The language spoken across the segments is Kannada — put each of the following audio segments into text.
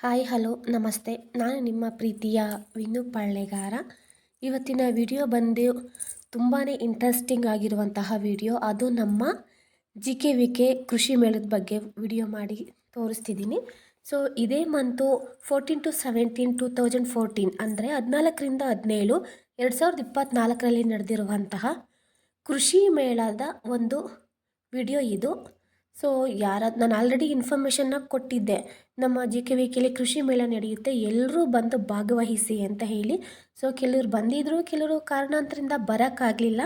ಹಾಯ್, ಹಲೋ, ನಮಸ್ತೆ. ನಾನು ನಿಮ್ಮ ಪ್ರೀತಿಯ ವಿನು ಪಳ್ಳೆಗಾರ ಇವತ್ತಿನ ವಿಡಿಯೋ ಬಂದು ತುಂಬಾ ಇಂಟ್ರೆಸ್ಟಿಂಗ್ ಆಗಿರುವಂತಹ ವಿಡಿಯೋ. ಅದು ನಮ್ಮ ಜಿ ಕೆ ವಿ ಕೆ ಕೃಷಿ ಮೇಳದ ಬಗ್ಗೆ ವಿಡಿಯೋ ಮಾಡಿ ತೋರಿಸ್ತಿದ್ದೀನಿ. ಸೊ ಇದೇ month fourteen to seventeen two thousand fourteen ಅಂದರೆ ಹದಿನಾಲ್ಕರಿಂದ ಹದಿನೇಳು, ಎರಡು ಸಾವಿರದ ಇಪ್ಪತ್ತ್ನಾಲ್ಕರಲ್ಲಿ ನಡೆದಿರುವಂತಹ ಕೃಷಿ ಮೇಳದ ಒಂದು ವಿಡಿಯೋ ಇದು. ಸೊ ಯಾರ ನಾನು ಆಲ್ರೆಡಿ ಇನ್ಫಾರ್ಮೇಷನ್ನ ಕೊಟ್ಟಿದ್ದೆ. ನಮ್ಮ ಜಿ ಕೆ ವಿ ಕೆಲಿ ಕೃಷಿ ಮೇಳ ನಡೆಯುತ್ತೆ. ಎಲ್ಲರೂ ಬಂದು ಭಾಗವಹಿಸಿ ಅಂತ ಹೇಳಿ. ಸೊ ಕೆಲವ್ರು ಬಂದಿದ್ದರು ಕೆಲವರು ಕಾರಣಾಂತರದಿಂದ ಬರೋಕ್ಕಾಗಲಿಲ್ಲ.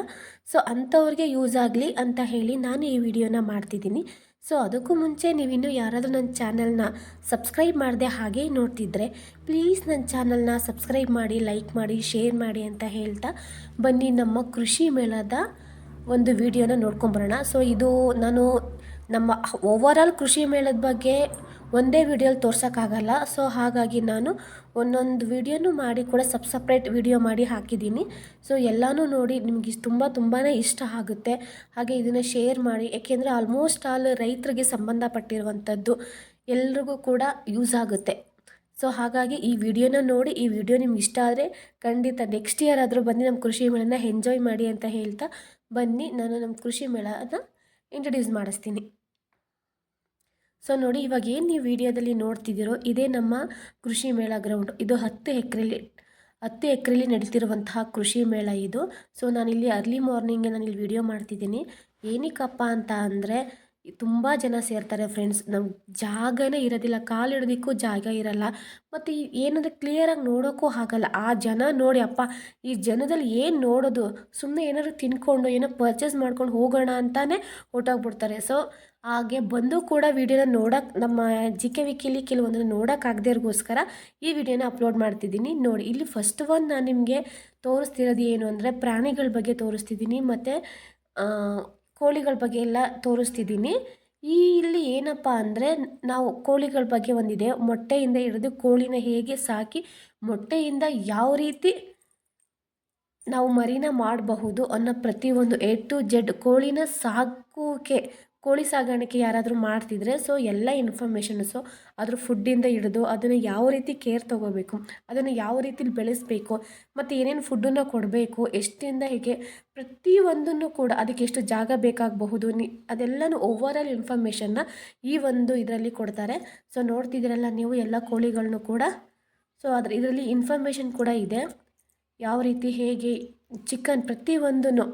ಸೊ ಅಂಥವ್ರಿಗೆ ಯೂಸ್ ಆಗಲಿ ಅಂತ ಹೇಳಿ ನಾನು ಈ ವಿಡಿಯೋನ ಮಾಡ್ತಿದ್ದೀನಿ. ಸೊ ಅದಕ್ಕೂ ಮುಂಚೆ ನೀವಿನ್ನೂ ಯಾರಾದರೂ ನನ್ನ ಚಾನಲ್ನ ಸಬ್ಸ್ಕ್ರೈಬ್ ಮಾಡದೆ ಹಾಗೆ ನೋಡ್ತಿದ್ರೆ ಪ್ಲೀಸ್ ನನ್ನ ಚಾನಲ್ನ ಸಬ್ಸ್ಕ್ರೈಬ್ ಮಾಡಿ ಲೈಕ್ ಮಾಡಿ ಶೇರ್ ಮಾಡಿ ಅಂತ ಹೇಳ್ತಾ ಬನ್ನಿ ನಮ್ಮ ಕೃಷಿ ಮೇಳದ ಒಂದು ವಿಡಿಯೋನ ನೋಡ್ಕೊಂಬರೋಣ. ಸೊ ಇದು ನಾನು ನಮ್ಮ ಓವರಾಲ್ ಕೃಷಿ ಮೇಳದ ಬಗ್ಗೆ ಒಂದೇ ವಿಡಿಯೋಲಿ ತೋರ್ಸೋಕ್ಕಾಗಲ್ಲ. ಸೊ ಹಾಗಾಗಿ ನಾನು ಒಂದೊಂದು ವಿಡಿಯೋನು ಮಾಡಿ ಕೂಡ ಸಪ್ ಸಪ್ರೇಟ್ ವಿಡಿಯೋ ಮಾಡಿ ಹಾಕಿದ್ದೀನಿ. ಸೊ ಎಲ್ಲನೂ ನೋಡಿ ನಿಮಗೆ ತುಂಬ ತುಂಬಾ ಇಷ್ಟ ಆಗುತ್ತೆ. ಹಾಗೆ ಇದನ್ನು ಶೇರ್ ಮಾಡಿ. ಯಾಕೆಂದರೆ ಆಲ್ಮೋಸ್ಟ್ ಆಲ್ ರೈತರಿಗೆ ಸಂಬಂಧಪಟ್ಟಿರುವಂಥದ್ದು ಎಲ್ರಿಗೂ ಕೂಡ ಯೂಸ್ ಆಗುತ್ತೆ. ಸೊ ಹಾಗಾಗಿ ಈ ವಿಡಿಯೋನ ನೋಡಿ, ಈ ವಿಡಿಯೋ ನಿಮ್ಗೆ ಇಷ್ಟ ಆದರೆ ಖಂಡಿತ ನೆಕ್ಸ್ಟ್ ಇಯರ್ ಆದರೂ ಬನ್ನಿ ನಮ್ಮ ಕೃಷಿ ಮೇಳನ ಎಂಜಾಯ್ ಮಾಡಿ ಅಂತ ಹೇಳ್ತಾ ಬನ್ನಿ. ನಾನು ನಮ್ಮ ಕೃಷಿ ಮೇಳನ ಇಂಟ್ರಡ್ಯೂಸ್ ಮಾಡಿಸ್ತೀನಿ. ಸೊ ನೋಡಿ, ಇವಾಗ ಏನು ನೀವು ವಿಡಿಯೋದಲ್ಲಿ ನೋಡ್ತಿದ್ದೀರೋ, ಇದೇ ನಮ್ಮ ಕೃಷಿ ಮೇಳ ಗ್ರೌಂಡ್ ಇದು ಹತ್ತು ಎಕ್ರೆಲಿ, ಹತ್ತು ಎಕರೆಲಿ ನಡೀತಿರುವಂತಹ ಕೃಷಿ ಮೇಳ ಇದು. ಸೊ ನಾನಿಲ್ಲಿ ಅರ್ಲಿ ಮಾರ್ನಿಂಗೆ ನಾನು ಇಲ್ಲಿ ವಿಡಿಯೋ ಮಾಡ್ತಿದ್ದೀನಿ. ಏನಕ್ಕಪ್ಪ ಅಂತ ಅಂದರೆ, ತುಂಬ ಜನ ಸೇರ್ತಾರೆ ಫ್ರೆಂಡ್ಸ್ ನಮ್ಗೆ ಜಾಗನೇ ಇರೋದಿಲ್ಲ, ಕಾಲು ಇಡೋದಕ್ಕೂ ಜಾಗ ಇರಲ್ಲ. ಮತ್ತು ಏನಂದರೆ ಕ್ಲಿಯರಾಗಿ ನೋಡೋಕ್ಕೂ ಆಗಲ್ಲ. ಆ ಜನ ನೋಡಿ, ಅಪ್ಪ, ಈ ಜನದಲ್ಲಿ ಏನು ನೋಡೋದು? ಸುಮ್ಮನೆ ಏನಾದ್ರು ತಿನ್ಕೊಂಡು, ಏನೋ ಪರ್ಚೇಸ್ ಮಾಡ್ಕೊಂಡು ಹೋಗೋಣ ಅಂತಲೇ ಹೊಟ್ಟೋಗ್ಬಿಡ್ತಾರೆ ಸೊ ಹಾಗೆ ಬಂದು ಕೂಡ ವಿಡಿಯೋನ ನೋಡೋಕೆ, ನಮ್ಮ ಜಿ ಕೆ ವಿಕಿಲಿ ಕೆಲವೊಂದನ್ನು ನೋಡೋಕ್ಕಾಗದೇರ್ಗೋಸ್ಕರ ಈ ವಿಡಿಯೋನ ಅಪ್ಲೋಡ್ ಮಾಡ್ತಿದ್ದೀನಿ. ನೋಡಿ, ಇಲ್ಲಿ ಫಸ್ಟ್ ಒನ್ ನಾನು ನಿಮಗೆ ತೋರಿಸ್ತಿರೋದು ಏನು ಅಂದರೆ ಪ್ರಾಣಿಗಳ ಬಗ್ಗೆ ತೋರಿಸ್ತಿದ್ದೀನಿ ಮತ್ತು ಕೋಳಿಗಳ ಬಗ್ಗೆ ಎಲ್ಲ ತೋರಿಸ್ತಿದ್ದೀನಿ. ಈ ಇಲ್ಲಿ ಏನಪ್ಪ ಅಂದರೆ ನಾವು ಕೋಳಿಗಳ ಬಗ್ಗೆ ಒಂದಿದೆ. ಮೊಟ್ಟೆಯಿಂದ ಹಿಡಿದು ಕೋಳಿನ ಹೇಗೆ ಸಾಕಿ ಮೊಟ್ಟೆಯಿಂದ ಯಾವ ರೀತಿ ನಾವು ಮರಿನ ಮಾಡಬಹುದು ಅನ್ನೋ ಪ್ರತಿಯೊಂದು ಎ ಟು ಜೆಡ್ ಕೋಳಿನ ಸಾಕೋಕೆ ಕೋಳಿ ಸಾಗಾಣಿಕೆ ಯಾರಾದರೂ ಮಾಡ್ತಿದ್ರೆ ಸೊ ಎಲ್ಲ ಇನ್ಫಾರ್ಮೇಷನ್ಸು ಅದ್ರ ಫುಡ್ಡಿಂದ ಹಿಡಿದು ಅದನ್ನು ಯಾವ ರೀತಿ ಕೇರ್ ತೊಗೋಬೇಕು, ಅದನ್ನು ಯಾವ ರೀತಿಲಿ ಬೆಳೆಸಬೇಕು, ಮತ್ತು ಏನೇನು ಫುಡ್ಡನ್ನು ಕೊಡಬೇಕು, ಎಷ್ಟಿಂದ ಹೇಗೆ ಪ್ರತಿಯೊಂದನ್ನು ಕೂಡ ಅದಕ್ಕೆ ಎಷ್ಟು ಜಾಗ ಬೇಕಾಗಬಹುದು, ನಿ, ಅದೆಲ್ಲನೂ ಓವರಾಲ್ ಇನ್ಫಾರ್ಮೇಷನ್ನ ಈ ಒಂದು ಇದರಲ್ಲಿ ಕೊಡ್ತಾರೆ. ಸೊ ನೋಡ್ತಿದ್ದೀರಲ್ಲ ನೀವು ಎಲ್ಲ ಕೋಳಿಗಳನ್ನು ಕೂಡ. ಸೊ ಅದ್ರ, ಇದರಲ್ಲಿ ಇನ್ಫಾರ್ಮೇಷನ್ ಕೂಡ ಇದೆ. ಯಾವ ರೀತಿ ಹೇಗೆ ಚಿಕನ್ ಪ್ರತಿಯೊಂದನ್ನು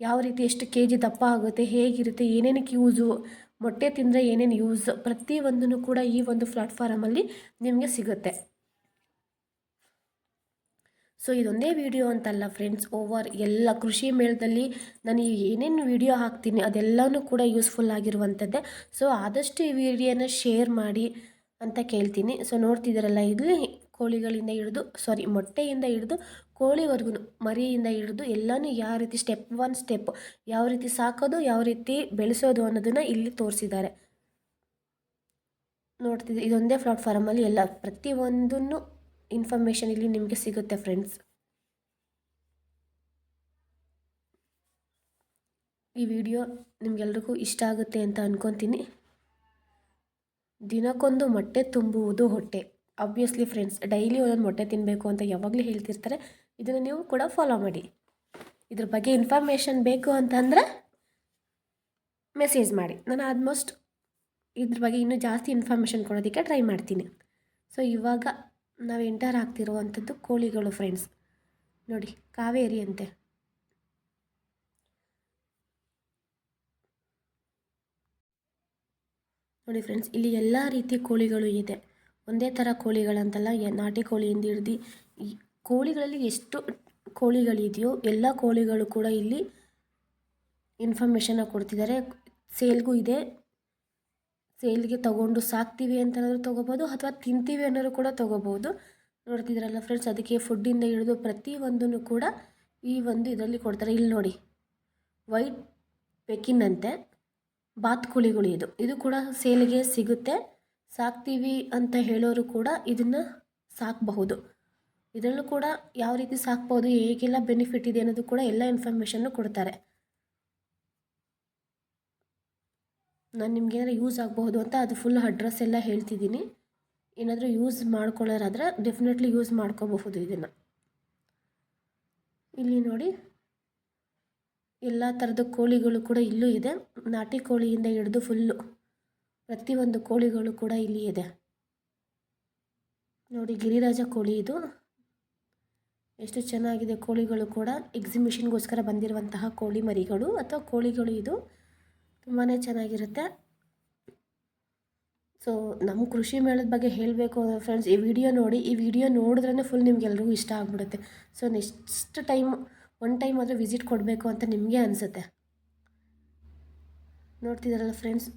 ಯಾವ ರೀತಿ ಎಷ್ಟು ಕೆ ಜಿ ದಪ್ಪ ಆಗುತ್ತೆ, ಹೇಗಿರುತ್ತೆ, ಏನೇನಕ್ಕೆ ಯೂಸು ಮೊಟ್ಟೆ ತಿಂದರೆ ಏನೇನು ಯೂಸ್ ಪ್ರತಿಯೊಂದನ್ನು ಕೂಡ ಈ ಒಂದು ಪ್ಲಾಟ್ಫಾರಮಲ್ಲಿ ನಿಮಗೆ ಸಿಗುತ್ತೆ. ಸೊ ಇದೊಂದೇ ವಿಡಿಯೋ ಅಂತಲ್ಲ ಫ್ರೆಂಡ್ಸ್ ಓವರ್ ಎಲ್ಲ ಕೃಷಿ ಮೇಳದಲ್ಲಿ ನಾನು ಏನೇನು ವಿಡಿಯೋ ಹಾಕ್ತೀನಿ ಅದೆಲ್ಲವೂ ಕೂಡ ಯೂಸ್ಫುಲ್ ಆಗಿರುವಂಥದ್ದೇ ಸೊ ಆದಷ್ಟು ಈ ವಿಡಿಯೋನ ಶೇರ್ ಮಾಡಿ ಅಂತ ಕೇಳ್ತೀನಿ. ಸೊ ನೋಡ್ತಿದ್ದೀರಲ್ಲ, ಇಲ್ಲಿ ಕೋಳಿಗಳಿಂದ ಹಿಡಿದು ಸಾರಿ ಮೊಟ್ಟೆಯಿಂದ ಹಿಡಿದು ಕೋಳಿವರೆಗೂ ಮರಿಯಿಂದ ಹಿಡಿದು ಎಲ್ಲನೂ ಯಾವ ರೀತಿ ಸ್ಟೆಪ್ ಒನ್ ಸ್ಟೆಪ್ ಯಾವ ರೀತಿ ಸಾಕೋದು, ಯಾವ ರೀತಿ ಬೆಳೆಸೋದು ಅನ್ನೋದನ್ನು ಇಲ್ಲಿ ತೋರಿಸಿದ್ದಾರೆ. ನೋಡ್ತಿದ್ದೆ, ಇದೊಂದೇ ಪ್ಲಾಟ್ಫಾರ್ಮಲ್ಲಿ ಎಲ್ಲ ಪ್ರತಿಯೊಂದನ್ನು ಇನ್ಫಾರ್ಮೇಷನ್ ಇಲ್ಲಿ ನಿಮಗೆ ಸಿಗುತ್ತೆ ಫ್ರೆಂಡ್ಸ್ ಈ ವಿಡಿಯೋ ನಿಮಗೆಲ್ರಿಗೂ ಇಷ್ಟ ಆಗುತ್ತೆ ಅಂತ ಅಂದ್ಕೊತೀನಿ ದಿನಕ್ಕೊಂದು ಮೊಟ್ಟೆ ತುಂಬುವುದು ಹೊಟ್ಟೆ. ಆಬ್ವಿಯಸ್ಲಿ ಫ್ರೆಂಡ್ಸ್ ಡೈಲಿ ಒಂದೊಂದು ಮೊಟ್ಟೆ ತಿನ್ನಬೇಕು ಅಂತ ಯಾವಾಗಲೂ ಹೇಳ್ತಿರ್ತಾರೆ. ಇದನ್ನು ನೀವು ಕೂಡ ಫಾಲೋ ಮಾಡಿ. ಇದ್ರ ಬಗ್ಗೆ ಇನ್ಫಾರ್ಮೇಷನ್ ಬೇಕು ಅಂತಂದರೆ ಮೆಸೇಜ್ ಮಾಡಿ. ನಾನು ಆಲ್ಮೋಸ್ಟ್ ಇದ್ರ ಬಗ್ಗೆ ಇನ್ನೂ ಜಾಸ್ತಿ ಇನ್ಫಾರ್ಮೇಷನ್ ಕೊಡೋದಕ್ಕೆ ಟ್ರೈ ಮಾಡ್ತೀನಿ. ಸೊ ಇವಾಗ ನಾವು ಎಂಟರ್ ಆಗ್ತಿರುವಂಥದ್ದು ಕೋಳಿಗಳು ಫ್ರೆಂಡ್ಸ್ ನೋಡಿ, ಕಾವೇರಿ ಅಂತೆ. ನೋಡಿ ಫ್ರೆಂಡ್ಸ್ ಇಲ್ಲಿ ಎಲ್ಲ ರೀತಿ ಕೋಳಿಗಳು ಇದೆ. ಒಂದೇ ಥರ ಕೋಳಿಗಳಂತಲ್ಲ, ನಾಟಿ ಕೋಳಿಯಿಂದ ಹಿಡ್ದು ಕೋಳಿಗಳಲ್ಲಿ ಎಷ್ಟು ಕೋಳಿಗಳಿದೆಯೋ ಎಲ್ಲ ಕೋಳಿಗಳು ಕೂಡ ಇಲ್ಲಿ ಇನ್ಫಾರ್ಮೇಷನ್ನ ಕೊಡ್ತಿದ್ದಾರೆ. ಸೇಲ್ಗೂ ಇದೆ. ಸೇಲ್ಗೆ ತೊಗೊಂಡು ಸಾಕ್ತೀವಿ ಅಂತನಾದರೂ ತೊಗೋಬೋದು ಅಥವಾ ತಿಂತೀವಿ ಅನ್ನೋರು ಕೂಡ ತೊಗೋಬೋದು. ನೋಡ್ತಿದ್ರಲ್ಲ ಫ್ರೆಂಡ್ಸ್ ಅದಕ್ಕೆ ಫುಡ್ಡಿಂದ ಹಿಡಿದು ಪ್ರತಿಯೊಂದನ್ನು ಕೂಡ ಈ ಒಂದು ಇದರಲ್ಲಿ ಕೊಡ್ತಾರೆ. ಇಲ್ಲಿ ನೋಡಿ ವೈಟ್ ಪೆಕಿನ್ ಅಂತೆ, ಬಾತ್ಕೋಳಿಗಳು ಇದು. ಇದು ಕೂಡ ಸೇಲ್ಗೆ ಸಿಗುತ್ತೆ. ಸಾಕ್ತೀವಿ ಅಂತ ಹೇಳೋರು ಕೂಡ ಇದನ್ನು ಸಾಕಬಹುದು. ಇದರಲ್ಲೂ ಕೂಡ ಯಾವ ರೀತಿ ಸಾಕ್ಬೋದು, ಹೇಗೆಲ್ಲ ಬೆನಿಫಿಟ್ ಇದೆ ಅನ್ನೋದು ಕೂಡ ಎಲ್ಲ ಇನ್ಫಾರ್ಮೇಷನ್ನು ಕೊಡ್ತಾರೆ. ನಾನು ನಿಮ್ಗೆ ಏನಾರು ಯೂಸ್ ಆಗಬಹುದು ಅಂತ ಅದು ಫುಲ್ ಅಡ್ರೆಸ್ ಎಲ್ಲ ಹೇಳ್ತಿದ್ದೀನಿ. ಏನಾದರೂ ಯೂಸ್ ಮಾಡ್ಕೊಳ್ಳೋರಾದರೆ ಡೆಫಿನೆಟ್ಲಿ ಯೂಸ್ ಮಾಡ್ಕೋಬಹುದು ಇದನ್ನು. ಇಲ್ಲಿ ನೋಡಿ, ಎಲ್ಲ ಥರದ ಕೋಳಿಗಳು ಕೂಡ ಇಲ್ಲೂ ಇದೆ. ನಾಟಿ ಕೋಳಿಯಿಂದ ಹಿಡಿದು ಫುಲ್ಲು ಪ್ರತಿಯೊಂದು ಕೋಳಿಗಳು ಕೂಡ ಇಲ್ಲಿ ಇದೆ. ನೋಡಿ, ಗಿರಿರಾಜ ಕೋಳಿ ಇದು. ಎಷ್ಟು ಚೆನ್ನಾಗಿದೆ ಕೋಳಿಗಳು ಕೂಡ ಎಕ್ಸಿಬಿಷನ್ಗೋಸ್ಕರ ಬಂದಿರುವಂತಹ ಕೋಳಿ ಮರಿಗಳು. ಅಥವಾ ಕೋಳಿಗಳು ಇದು ತುಂಬಾ ಚೆನ್ನಾಗಿರುತ್ತೆ. ಸೊ ನಮ್ಮ ಕೃಷಿ ಮೇಳದ ಬಗ್ಗೆ ಹೇಳಬೇಕು ಅಂದರೆ ಫ್ರೆಂಡ್ಸ್ ಈ ವಿಡಿಯೋ ನೋಡಿ, ಈ ವಿಡಿಯೋ ನೋಡಿದ್ರೇ ಫುಲ್ ನಿಮ್ಗೆಲ್ರಿಗೂ ಇಷ್ಟ ಆಗಿಬಿಡುತ್ತೆ. So next time one time ಆದರೂ ವಿಸಿಟ್ ಕೊಡಬೇಕು ಅಂತ ನಿಮಗೆ ಅನಿಸುತ್ತೆ. ನೋಡ್ತಿದ್ದಾರಲ್ಲ ಫ್ರೆಂಡ್ಸ್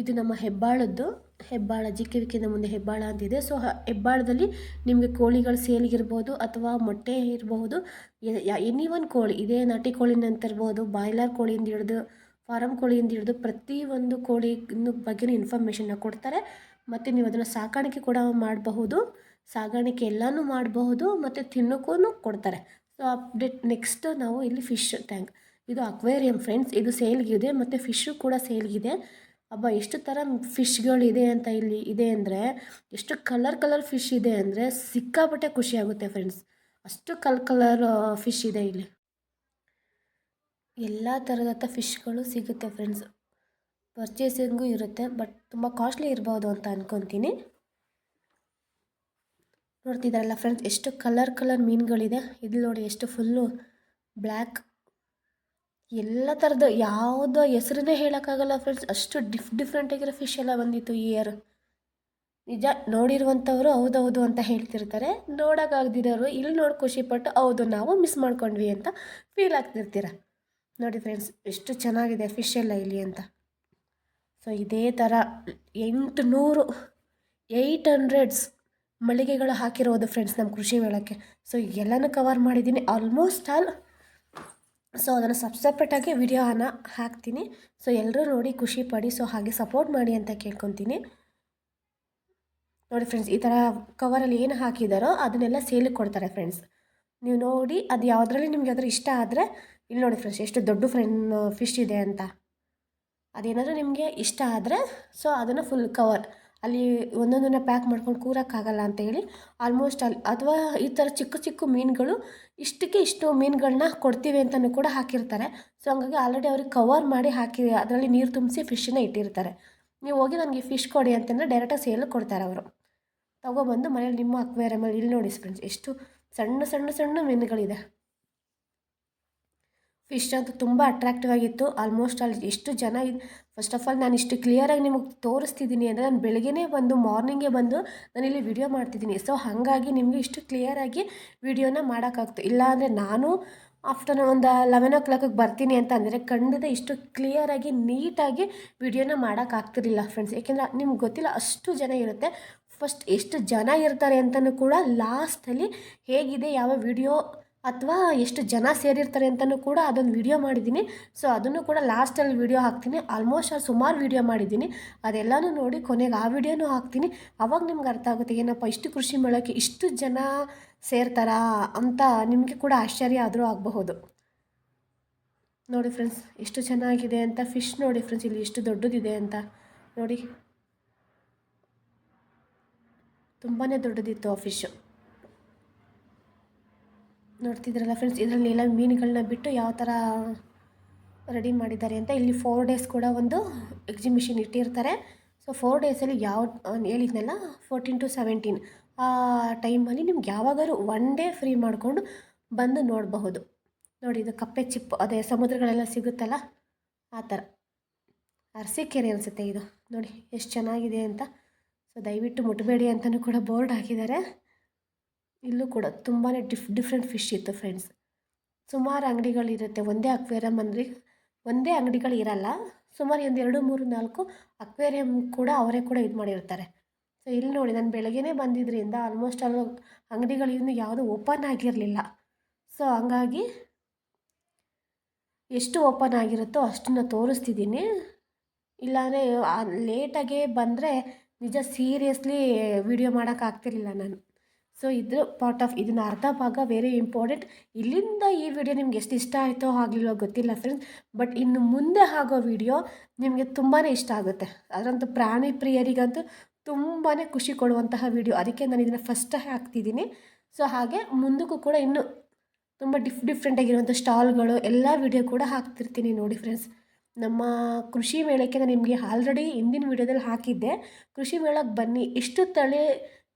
ಇದು ನಮ್ಮ ಹೆಬ್ಬಾಳದ್ದು. ಹೆಬ್ಬಾಳ ಜಿಕ್ಕಿವಿಕಿಂದ ಮುಂದೆ ಹೆಬ್ಬಾಳ ಅಂತಿದೆ. ಸೊ ಹೆಬ್ಬಾಳದಲ್ಲಿ ನಿಮಗೆ ಕೋಳಿಗಳು ಸೇಲ್ಗಿರ್ಬೋದು ಅಥವಾ ಮೊಟ್ಟೆ ಇರಬಹುದು ಎನಿ ಒನ್ ಕೋಳಿ, ಇದೇ ನಾಟಿ ಕೋಳಿನಂತ ಇರ್ಬೋದು, ಬಾಯ್ಲರ್ ಕೋಳಿಯಿಂದ ಹಿಡಿದು, ಫಾರಂ ಕೋಳಿಯಿಂದ ಹಿಡಿದು ಪ್ರತಿಯೊಂದು ಕೋಳಿ ಬಗ್ಗೆ ಇನ್ಫಾರ್ಮೇಷನ್ನ ಕೊಡ್ತಾರೆ. ಮತ್ತು ನೀವು ಅದನ್ನು ಸಾಕಾಣಿಕೆ ಕೂಡ ಮಾಡಬಹುದು. ಸಾಗಾಣಿಕೆ ಎಲ್ಲನೂ ಮಾಡಬಹುದು, ಮತ್ತು ತಿನ್ನೋಕ್ಕೂ ಕೊಡ್ತಾರೆ. ಸೊ ಅಪ್ಡೇಟ್ ನೆಕ್ಸ್ಟ್ ನಾವು ಇಲ್ಲಿ ಫಿಶ್ ಟ್ಯಾಂಕ್ ಇದು ಅಕ್ವೇರಿಯಂ ಫ್ರೆಂಡ್ಸ್ ಇದು ಸೇಲ್ಗಿದೆ, ಮತ್ತು ಫಿಶ್ಶು ಕೂಡ ಸೇಲ್ಗಿದೆ. ಅಬ್ಬ ಎಷ್ಟು ಥರ ಫಿಶ್ಗಳಿದೆ ಅಂತ ಇಲ್ಲಿ ಇದೆ ಅಂದರೆ, ಎಷ್ಟು ಕಲರ್ ಕಲರ್ ಫಿಶ್ ಇದೆ ಅಂದರೆ ಸಿಕ್ಕಾಪಟ್ಟೆ ಖುಷಿ ಆಗುತ್ತೆ ಫ್ರೆಂಡ್ಸ್. ಅಷ್ಟು ಕಲ್ ಕಲರ್ ಫಿಶ್ ಇದೆ ಇಲ್ಲಿ. ಎಲ್ಲ ಥರದ ಫಿಶ್ಗಳು ಸಿಗುತ್ತೆ ಫ್ರೆಂಡ್ಸ್. ಪರ್ಚೇಸಿಂಗು ಇರುತ್ತೆ, ಬಟ್ ತುಂಬ ಕಾಸ್ಟ್ಲಿ ಇರ್ಬೋದು ಅಂತ ಅಂದ್ಕೊತೀನಿ ನೋಡ್ತಿದ್ದಾರಲ್ಲ ಫ್ರೆಂಡ್ಸ್, ಎಷ್ಟು ಕಲರ್ ಕಲರ್ ಮೀನುಗಳಿದೆ. ಇದು ನೋಡಿ, ಎಷ್ಟು ಫುಲ್ಲು ಬ್ಲ್ಯಾಕ್ ಎಲ್ಲ ಥರದ ಯಾವುದೋ ಹೆಸ್ರನ್ನೇ ಹೇಳೋಕ್ಕಾಗಲ್ಲ ಫ್ರೆಂಡ್ಸ್ ಅಷ್ಟು ಡಿಫ್ ಡಿಫ್ರೆಂಟಾಗಿರೋ ಫಿಶ್ ಎಲ್ಲ ಬಂದಿತ್ತು ಈ ಇಯರ್ ನಿಜ ನೋಡಿರುವಂಥವ್ರು ಹೌದೌದು ಅಂತ ಹೇಳ್ತಿರ್ತಾರೆ. ನೋಡೋಕ್ಕಾಗ್ದಿರೋರು ಇಲ್ಲಿ ನೋಡಿ ಖುಷಿಪಟ್ಟು ಹೌದು ನಾವು ಮಿಸ್ ಮಾಡ್ಕೊಂಡ್ವಿ ಅಂತ ಫೀಲ್ ಆಗ್ತಿರ್ತೀರ. ನೋಡಿ ಫ್ರೆಂಡ್ಸ್ ಎಷ್ಟು ಚೆನ್ನಾಗಿದೆ ಫಿಶ್ ಎಲ್ಲ ಇಲ್ಲಿ ಅಂತ. ಸೊ ಇದೇ ಥರ ಎಂಟು ನೂರು ಏಯ್ಟ್ ಹಂಡ್ರೆಡ್ಸ್ ಮಳಿಗೆಗಳು ಹಾಕಿರೋದು ಫ್ರೆಂಡ್ಸ್ ನಮ್ಮ ಕೃಷಿ ಮೇಳಕ್ಕೆ. ಸೊ ಎಲ್ಲನೂ ಕವರ್ ಮಾಡಿದ್ದೀನಿ. ಆಲ್ಮೋಸ್ಟ್ ಆಲ್ ಸೊ ಅದನ್ನು ಸಬ್ ಸಪ್ರೇಟಾಗಿ ವಿಡಿಯೋನ ಹಾಕ್ತೀನಿ. ಸೊ ಎಲ್ಲರೂ ನೋಡಿ ಖುಷಿ ಪಡಿ. ಸೊ ಹಾಗೆ ಸಪೋರ್ಟ್ ಮಾಡಿ ಅಂತ ಕೇಳ್ಕೊತೀನಿ. ನೋಡಿ ಫ್ರೆಂಡ್ಸ್ ಈ ಥರ ಕವರಲ್ಲಿ ಏನು ಹಾಕಿದಾರೋ ಅದನ್ನೆಲ್ಲ ಸೇಲಿಗೆ ಕೊಡ್ತಾರೆ ಫ್ರೆಂಡ್ಸ್ ನೀವು ನೋಡಿ ಅದು ಯಾವುದ್ರಲ್ಲಿ ನಿಮಗೆ ಯಾವ್ದಾರು ಇಷ್ಟ ಆದರೆ, ಇಲ್ಲಿ ನೋಡಿ ಫ್ರೆಂಡ್ಸ್ ಎಷ್ಟು ದೊಡ್ಡ ಫ್ರೆಂಡ್ ಫಿಶ್ ಇದೆ ಅಂತ. ಅದೇನಾದರೂ ನಿಮಗೆ ಇಷ್ಟ ಆದರೆ ಸೊ ಅದನ್ನು ಫುಲ್ ಕವರ್ ಅಲ್ಲಿ ಒಂದೊಂದನ್ನು ಪ್ಯಾಕ್ ಮಾಡ್ಕೊಂಡು ಕೂರೋಕ್ಕಾಗಲ್ಲ ಅಂತ ಹೇಳಿ ಆಲ್ಮೋಸ್ಟ್ ಅಲ್ಲಿ ಅಥವಾ ಈ ಥರ ಚಿಕ್ಕ ಚಿಕ್ಕ ಮೀನುಗಳು ಇಷ್ಟಕ್ಕೆ ಇಷ್ಟು ಮೀನುಗಳನ್ನ ಕೊಡ್ತೀವಿ ಅಂತಲೂ ಕೂಡ ಹಾಕಿರ್ತಾರೆ. ಸೊ ಹಂಗಾಗಿ ಆಲ್ರೆಡಿ ಅವ್ರಿಗೆ ಕವರ್ ಮಾಡಿ ಹಾಕಿ ಅದರಲ್ಲಿ ನೀರು ತುಂಬಿಸಿ ಫಿಶ್ಶನ್ನ ಇಟ್ಟಿರ್ತಾರೆ. ನೀವು ಹೋಗಿ ನನಗೆ ಫಿಶ್ ಕೊಡಿ ಅಂತಂದರೆ ಡೈರೆಕ್ಟಾಗಿ ಸೇಲ್ ಕೊಡ್ತಾರೆ ಅವರು. ತಗೊಬಂದು ಮನೇಲಿ ನಿಮ್ಮ ಅಕ್ವೇರಿಯಮಲ್ಲಿ ಇಲ್ಲಿ ನೋಡಿ ಫ್ರೆಂಡ್ಸ್ ಎಷ್ಟು ಸಣ್ಣ ಸಣ್ಣ ಸಣ್ಣ ಮೀನುಗಳಿದೆ. ಫಿಶ್ ಅಂತೂ ತುಂಬ ಅಟ್ರಾಕ್ಟಿವ್ ಆಗಿತ್ತು. ಆಲ್ಮೋಸ್ಟ್ ಅಲ್ಲಿ ಎಷ್ಟು ಜನ ಫಸ್ಟ್ ಆಫ್ ಆಲ್ ನಾನು ಇಷ್ಟು ಕ್ಲಿಯರಾಗಿ ನಿಮಗೆ ತೋರಿಸ್ತಿದ್ದೀನಿ ಅಂದರೆ ನಾನು ಬೆಳಗ್ಗೆನೇ ಬಂದು ಮಾರ್ನಿಂಗೇ ಬಂದು ನಾನಿಲ್ಲಿ ವಿಡಿಯೋ ಮಾಡ್ತಿದ್ದೀನಿ ಸೊ ಹಾಗಾಗಿ ನಿಮಗೆ ಇಷ್ಟು ಕ್ಲಿಯರಾಗಿ ವಿಡಿಯೋನ ಮಾಡೋಕ್ಕಾಗ್ತು. ಇಲ್ಲಾಂದರೆ ನಾನು ಆಫ್ಟರ್ ಒಂದು ಲೆವೆನ್ ಓ ಕ್ಲಾಕಿಗೆ ಬರ್ತೀನಿ ಅಂತ ಅಂದರೆ ಖಂಡಿತ ಇಷ್ಟು ಕ್ಲಿಯರಾಗಿ ನೀಟಾಗಿ ವಿಡಿಯೋನ ಮಾಡೋಕ್ಕಾಗ್ತಿರಲಿಲ್ಲ ಫ್ರೆಂಡ್ಸ್ ಏಕೆಂದರೆ ನಿಮ್ಗೆ ಗೊತ್ತಿಲ್ಲ ಅಷ್ಟು ಜನ ಇರುತ್ತೆ. ಫಸ್ಟ್ ಎಷ್ಟು ಜನ ಇರ್ತಾರೆ ಅಂತಲೂ ಕೂಡ ಲಾಸ್ಟಲ್ಲಿ ಹೇಗಿದೆ, ಯಾವ ವಿಡಿಯೋ ಅಥವಾ ಎಷ್ಟು ಜನ ಸೇರಿರ್ತಾರೆ ಅಂತಲೂ ಕೂಡ ಅದೊಂದು ವಿಡಿಯೋ ಮಾಡಿದ್ದೀನಿ. ಸೊ ಅದನ್ನು ಕೂಡ ಲಾಸ್ಟಲ್ಲಿ ವಿಡಿಯೋ ಹಾಕ್ತೀನಿ. ಆಲ್ಮೋಸ್ಟ್ ಅಲ್ಲಿ ಸುಮಾರು ವಿಡಿಯೋ ಮಾಡಿದ್ದೀನಿ. ಅದೆಲ್ಲನೂ ನೋಡಿ ಕೊನೆಗೆ ಆ ವಿಡಿಯೋನೂ ಹಾಕ್ತೀನಿ. ಅವಾಗ ನಿಮ್ಗೆ ಅರ್ಥ ಆಗುತ್ತೆ, ಏನಪ್ಪ, ಇಷ್ಟು ಕೃಷಿ ಮೇಳಕ್ಕೆ ಇಷ್ಟು ಜನ ಸೇರ್ತಾರಾ ಅಂತ ನಿಮಗೆ ಕೂಡ ಆಶ್ಚರ್ಯ ಆದರೂ ಆಗಬಹುದು. ನೋಡಿ ಫ್ರೆಂಡ್ಸ್ ಎಷ್ಟು ಚೆನ್ನಾಗಿದೆ ಅಂತ ಫಿಶ್ ನೋಡಿ ಫ್ರೆಂಡ್ಸ್ ಇಲ್ಲಿ ಎಷ್ಟು ದೊಡ್ಡದಿದೆ ಅಂತ. ನೋಡಿ. ತುಂಬಾ ದೊಡ್ಡದಿತ್ತು ಆ ಫಿಶ್ಶು ನೋಡ್ತಿದ್ರಲ್ಲ ಫ್ರೆಂಡ್ಸ್ ಇದರಲ್ಲಿ ಎಲ್ಲ ಮೀನುಗಳನ್ನ ಬಿಟ್ಟು ಯಾವ ಥರ ರೆಡಿ ಮಾಡಿದ್ದಾರೆ ಅಂತ ಇಲ್ಲಿ ಫೋರ್ ಡೇಸ್ ಕೂಡ ಒಂದು ಎಕ್ಸಿಬಿಷನ್ ಇಟ್ಟಿರ್ತಾರೆ. ಸೊ ಫೋರ್ ಡೇಸಲ್ಲಿ ಯಾವ ಹೇಳಿದ್ನಲ್ಲ ಫೋರ್ಟೀನ್ ಟು ಸೆವೆಂಟೀನ್ ಆ ಟೈಮಲ್ಲಿ ನಿಮ್ಗೆ ಯಾವಾಗಾದ್ರು ಒನ್ ಡೇ ಫ್ರೀ ಮಾಡಿಕೊಂಡು ಬಂದು ನೋಡಬಹುದು. ನೋಡಿ, ಇದು ಕಪ್ಪೆ ಚಿಪ್ಪು, ಅದೇ ಸಮುದ್ರಗಳೆಲ್ಲ ಸಿಗುತ್ತಲ್ಲ, ಆ ಥರ ಅರಸೀಕೆರೆ ಅನಿಸುತ್ತೆ ಇದು. ನೋಡಿ, ಎಷ್ಟು ಚೆನ್ನಾಗಿದೆ ಅಂತ. ಸೊ ದಯವಿಟ್ಟು ಮುಟ್ಟಬೇಡಿ ಅಂತಲೂ ಕೂಡ ಬೋರ್ಡ್ ಹಾಕಿದ್ದಾರೆ. ಇಲ್ಲೂ ಕೂಡ ತುಂಬಾ ಡಿಫ್ ಡಿಫ್ರೆಂಟ್ ಫಿಶ್ ಇತ್ತು ಫ್ರೆಂಡ್ಸ್ ಸುಮಾರು ಅಂಗಡಿಗಳಿರುತ್ತೆ ಒಂದೇ ಅಕ್ವೇರಿಯಮ್ ಅಂದರೆ ಒಂದೇ ಅಂಗಡಿಗಳು ಇರಲ್ಲ, ಸುಮಾರು ಒಂದು ಎರಡು, ಮೂರು, ನಾಲ್ಕು ಅಕ್ವೇರಿಯಮ್ ಕೂಡ ಅವರೇ ಕೂಡ ಇದು ಮಾಡಿರ್ತಾರೆ. ಸೊ ಇಲ್ಲಿ ನೋಡಿ, ನಾನು ಬೆಳಗ್ಗೆನೇ ಬಂದಿದ್ದರಿಂದ ಆಲ್ಮೋಸ್ಟ್ ಅಲ್ಲಿ ಅಂಗಡಿಗಳು ಇನ್ನೂ ಯಾವುದೂ ಓಪನ್ ಆಗಿರಲಿಲ್ಲ. ಸೊ ಹಂಗಾಗಿ ಎಷ್ಟು ಓಪನ್ ಆಗಿರುತ್ತೋ ಅಷ್ಟನ್ನು ತೋರಿಸ್ತಿದ್ದೀನಿ. ಇಲ್ಲಾಂದರೆ ಲೇಟಾಗೆ ಬಂದರೆ ನಿಜ ಸೀರಿಯಸ್ಲಿ ವಿಡಿಯೋ ಮಾಡೋಕ್ಕಾಗ್ತಿರ್ಲಿಲ್ಲ ನಾನು. ಸೊ ಇದು ಪಾರ್ಟ್ ಆಫ್ ಇದನ್ನ ಅರ್ಧ ಭಾಗ ವೆರಿ ಇಂಪಾರ್ಟೆಂಟ್ ಇಲ್ಲಿಂದ ಈ ವಿಡಿಯೋ ನಿಮ್ಗೆ ಎಷ್ಟು ಇಷ್ಟ ಆಯಿತೋ ಆಗಲಿಲ್ಲೋ ಗೊತ್ತಿಲ್ಲ ಫ್ರೆಂಡ್ಸ್ ಬಟ್ ಇನ್ನು ಮುಂದೆ ಆಗೋ ವಿಡಿಯೋ ನಿಮಗೆ ತುಂಬಾ ಇಷ್ಟ ಆಗುತ್ತೆ. ಅದರಂತೂ ಪ್ರಾಣಿ ಪ್ರಿಯರಿಗಂತೂ ತುಂಬಾ ಖುಷಿ ಕೊಡುವಂತಹ ವಿಡಿಯೋ ಅದಕ್ಕೆ ನಾನು ಇದನ್ನು ಫಸ್ಟ್ ಹಾಕ್ತಿದ್ದೀನಿ. ಸೊ ಹಾಗೆ ಮುಂದಕ್ಕೂ ಕೂಡ ಇನ್ನು ತುಂಬ ಡಿಫ್ ಡಿಫ್ರೆಂಟಾಗಿರುವಂಥ ಸ್ಟಾಲ್ಗಳು ಎಲ್ಲ ವಿಡಿಯೋ ಕೂಡ ಹಾಕ್ತಿರ್ತೀನಿ ನೋಡಿ ಫ್ರೆಂಡ್ಸ್ ನಮ್ಮ ಕೃಷಿ ಮೇಳಕ್ಕೆ ನಾನು ನಿಮಗೆ ಆಲ್ರೆಡಿ ಹಿಂದಿನ ವಿಡಿಯೋದಲ್ಲಿ ಹಾಕಿದ್ದೆ. ಕೃಷಿ ಮೇಳಕ್ಕೆ ಬನ್ನಿ. ಎಷ್ಟು ತಳಿ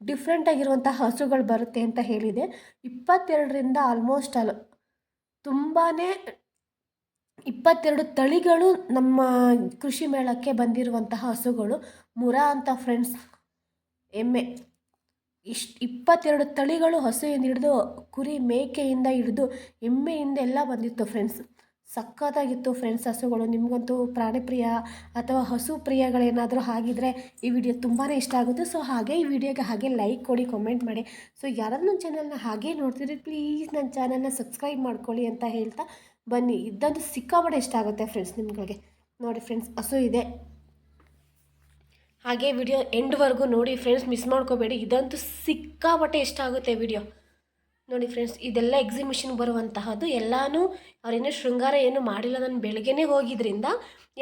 ಡಿಫ್ರೆಂಟ್ ಆಗಿರುವಂಥ ಹಸುಗಳು ಬರುತ್ತೆ ಅಂತ ಹೇಳಿದೆ. ಇಪ್ಪತ್ತೆರಡರಿಂದ ಆಲ್ಮೋಸ್ಟ್ ಅಲ್ ತುಂಬಾ ಇಪ್ಪತ್ತೆರಡು ತಳಿಗಳು ನಮ್ಮ ಕೃಷಿ ಮೇಳಕ್ಕೆ ಬಂದಿರುವಂತಹ ಹಸುಗಳು. ಮುರಾ ಅಂತ ಫ್ರೆಂಡ್ಸ್ ಎಮ್ಮೆ. ಇಷ್ಟು ಇಪ್ಪತ್ತೆರಡು ತಳಿಗಳು ಹಸುವಿಂದ ಹಿಡಿದು ಕುರಿ ಮೇಕೆಯಿಂದ ಹಿಡಿದು, ಎಮ್ಮೆಯಿಂದ ಎಲ್ಲ ಬಂದಿತ್ತು ಫ್ರೆಂಡ್ಸ್ ಸಖತ್ತಾಗಿತ್ತು ಫ್ರೆಂಡ್ಸ್ ಹಸುಗಳು. ನಿಮಗಂತೂ ಪ್ರಾಣಿ ಪ್ರಿಯ ಅಥವಾ ಹಸು ಪ್ರಿಯಗಳೇನಾದರೂ ಆಗಿದ್ರೆ ಈ ವಿಡಿಯೋ ತುಂಬಾ ಇಷ್ಟ ಆಗುತ್ತೆ. ಸೊ ಹಾಗೆ ಈ ವಿಡಿಯೋಗೆ ಹಾಗೆ ಲೈಕ್ ಕೊಡಿ ಕಾಮೆಂಟ್ ಮಾಡಿ. ಸೊ ಯಾರಾದ್ರೂ ನನ್ನ ಚಾನಲ್ನ ಹಾಗೆ ನೋಡ್ತಿದ್ರೆ ಪ್ಲೀಸ್ ನನ್ನ ಚಾನಲ್ನ ಸಬ್ಸ್ಕ್ರೈಬ್ ಮಾಡ್ಕೊಳ್ಳಿ ಅಂತ ಹೇಳ್ತಾ ಬನ್ನಿ. ಇದ್ದಂತೂ ಸಿಕ್ಕಾಪಟ್ಟೆ ಇಷ್ಟ ಆಗುತ್ತೆ ಫ್ರೆಂಡ್ಸ್ ನಿಮಗೆ ನೋಡಿ ಫ್ರೆಂಡ್ಸ್ ಹಸು ಇದೆ. ಹಾಗೆ ವಿಡಿಯೋ ಎಂಡ್ವರೆಗೂ ನೋಡಿ ಫ್ರೆಂಡ್ಸ್ ಮಿಸ್ ಮಾಡ್ಕೋಬೇಡಿ. ಇದಂತೂ ಸಿಕ್ಕಾಪಟ್ಟೆ ಇಷ್ಟ ಆಗುತ್ತೆ ವಿಡಿಯೋ ನೋಡಿ ಫ್ರೆಂಡ್ಸ್ ಇದೆಲ್ಲ ಎಕ್ಸಿಬಿಷನ್ ಬರುವಂತಹದ್ದು ಎಲ್ಲನೂ ಅವ್ರೇನೋ ಶೃಂಗಾರ ಏನು ಮಾಡಿಲ್ಲ ನಾನು ಬೆಳಗ್ಗೆನೇ ಹೋಗಿದ್ರಿಂದ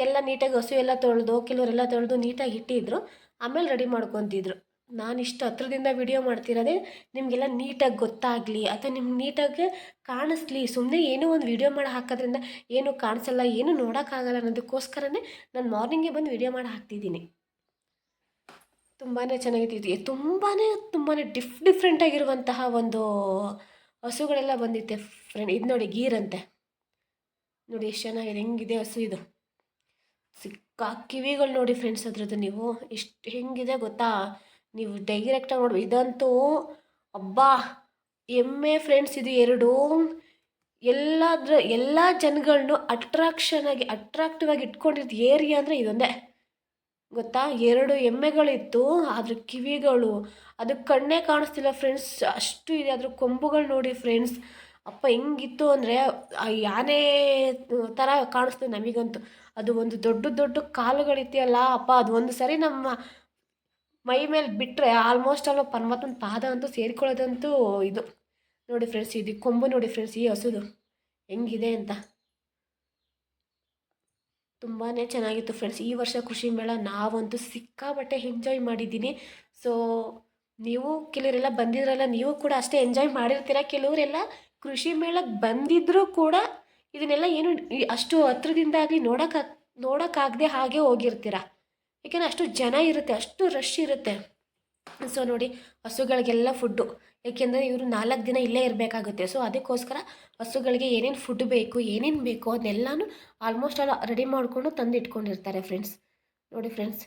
ಎಲ್ಲ ನೀಟಾಗಿ ಹಸು ಎಲ್ಲ ತೊಳೆದು ಕೆಲವರೆಲ್ಲ ತೊಳೆದು ನೀಟಾಗಿ ಇಟ್ಟಿದ್ರು. ಆಮೇಲೆ ರೆಡಿ ಮಾಡ್ಕೊತಿದ್ರು. ನಾನು ಇಷ್ಟು ಹತ್ರದಿಂದ ವಿಡಿಯೋ ಮಾಡ್ತಿರೋದೇ ನಿಮಗೆಲ್ಲ ನೀಟಾಗಿ ಗೊತ್ತಾಗಲಿ ಅಥವಾ ನಿಮ್ಗೆ ನೀಟಾಗಿ ಕಾಣಿಸ್ಲಿ. ಸುಮ್ಮನೆ ಏನೋ ಒಂದು ವಿಡಿಯೋ ಮಾಡಿ ಹಾಕೋದ್ರಿಂದ ಏನೂ ಕಾಣಿಸಲ್ಲ, ಏನೂ ನೋಡೋಕ್ಕಾಗಲ್ಲ ಅನ್ನೋದಕ್ಕೋಸ್ಕರನೇ ನಾನು ಮಾರ್ನಿಂಗೇ ಬಂದು ವಿಡಿಯೋ ಮಾಡಿ ಹಾಕ್ತಿದ್ದೀನಿ. ತುಂಬಾ ಚೆನ್ನಾಗಿತ್ತು. ತುಂಬಾ ತುಂಬಾ ಡಿಫ್ ಡಿಫ್ರೆಂಟಾಗಿರುವಂತಹ ಒಂದು ಹಸುಗಳೆಲ್ಲ ಬಂದಿತ್ತೆ ಫ್ರೆಂಡ್ ಇದು ನೋಡಿ ಗೀರಂತೆ ನೋಡಿ ಎಷ್ಟು ಚೆನ್ನಾಗಿದೆ. ಹೆಂಗಿದೆ ಹಸು ಇದು. ಸಿಕ್ಕ ಕಿವಿಗಳು ನೋಡಿ ಫ್ರೆಂಡ್ಸ್ ಅದ್ರದ್ದು ನೀವು. ಎಷ್ಟು ಹೆಂಗಿದೆ ಗೊತ್ತಾ? ನೀವು ಡೈರೆಕ್ಟಾಗಿ ನೋಡಿ ಇದಂತೂ ಅಬ್ಬಾ! ಎಮ್ಮೆ ಫ್ರೆಂಡ್ಸ್ ಇದು ಎರಡು. ಎಲ್ಲಾದ್ರ, ಎಲ್ಲ ಜನಗಳನ್ನೂ ಅಟ್ರಾಕ್ಷನ್ ಆಗಿ ಅಟ್ರಾಕ್ಟಿವ್ ಆಗಿ ಇಟ್ಕೊಂಡಿದ್ದು ಏರಿಯಾ ಅಂದರೆ ಇದೊಂದೇ. ಗೊತ್ತಾ? ಎರಡು ಎಮ್ಮೆಗಳಿತ್ತು ಅದ್ರ ಕಿವಿಗಳು. ಅದು ಕಣ್ಣೇ ಕಾಣಿಸ್ತಿಲ್ಲ ಫ್ರೆಂಡ್ಸ್ ಅಷ್ಟು ಇದೆ ಅದ್ರ ಕೊಂಬುಗಳು ನೋಡಿ ಫ್ರೆಂಡ್ಸ್ ಅಪ್ಪ, ಹೆಂಗಿತ್ತು ಅಂದರೆ ಯಾನೆ ಥರ ಕಾಣಿಸ್ತು ನಮಗಂತೂ. ಅದು ಒಂದು ದೊಡ್ಡ ದೊಡ್ಡ ಕಾಲುಗಳಿದೆಯಲ್ಲ ಅಪ್ಪ, ಅದು ಒಂದು ಸರಿ ನಮ್ಮ ಮೈ ಮೇಲೆ ಬಿಟ್ಟರೆ ಆಲ್ಮೋಸ್ಟ್ ಅಲ್ಲ ಪರಮಾತ್ಮನ ಪಾದ ಅಂತೂ ಸೇರಿಕೊಳ್ಳೋದಂತೂ ಇದು. ನೋಡಿ ಫ್ರೆಂಡ್ಸ್ ಇದು ಕೊಂಬು ನೋಡಿ ಫ್ರೆಂಡ್ಸ್ ಈ ಹಸುದು. ಹೆಂಗಿದೆ ಅಂತ. ತುಂಬಾ ಚೆನ್ನಾಗಿತ್ತು ಫ್ರೆಂಡ್ಸ್ ಈ ವರ್ಷ ಕೃಷಿ ಮೇಳ ನಾವಂತೂ ಸಿಕ್ಕಾಪಟ್ಟೆ ಎಂಜಾಯ್ ಮಾಡಿದ್ದೀನಿ. ಸೊ ನೀವು ಕೆಲವರೆಲ್ಲ ಬಂದಿದ್ರಲ್ಲ, ನೀವು ಕೂಡ ಅಷ್ಟೇ ಎಂಜಾಯ್ ಮಾಡಿರ್ತೀರ? ಕೆಲವರೆಲ್ಲ ಕೃಷಿ ಮೇಳಕ್ಕೆ ಬಂದಿದ್ದರೂ ಕೂಡ ಇದನ್ನೆಲ್ಲ ಏನು ಅಷ್ಟು ಹತ್ರದಿಂದ ಆಗಲಿ ನೋಡೋಕೆ ನೋಡೋಕ್ಕಾಗದೆ ಹಾಗೆ ಹೋಗಿರ್ತೀರ? ಯಾಕೆಂದರೆ ಅಷ್ಟು ಜನ ಇರುತ್ತೆ, ಅಷ್ಟು ರಶ್ ಇರುತ್ತೆ. ಸೊ ನೋಡಿ ಹಸುಗಳಿಗೆಲ್ಲ ಫುಡ್ಡು ಏಕೆಂದರೆ ಇವರು ನಾಲ್ಕು ದಿನ ಇಲ್ಲೇ ಇರಬೇಕಾಗುತ್ತೆ. ಸೊ ಅದಕ್ಕೋಸ್ಕರ ಹಸುಗಳಿಗೆ ಏನೇನು ಫುಡ್ ಬೇಕು, ಏನೇನು ಬೇಕು ಅದನ್ನೆಲ್ಲನೂ ಆಲ್ಮೋಸ್ಟ್ ಆಲ್ ರೆಡಿ ಮಾಡಿಕೊಂಡು ತಂದು ಇಟ್ಕೊಂಡಿರ್ತಾರೆ ಫ್ರೆಂಡ್ಸ್ ನೋಡಿ ಫ್ರೆಂಡ್ಸ್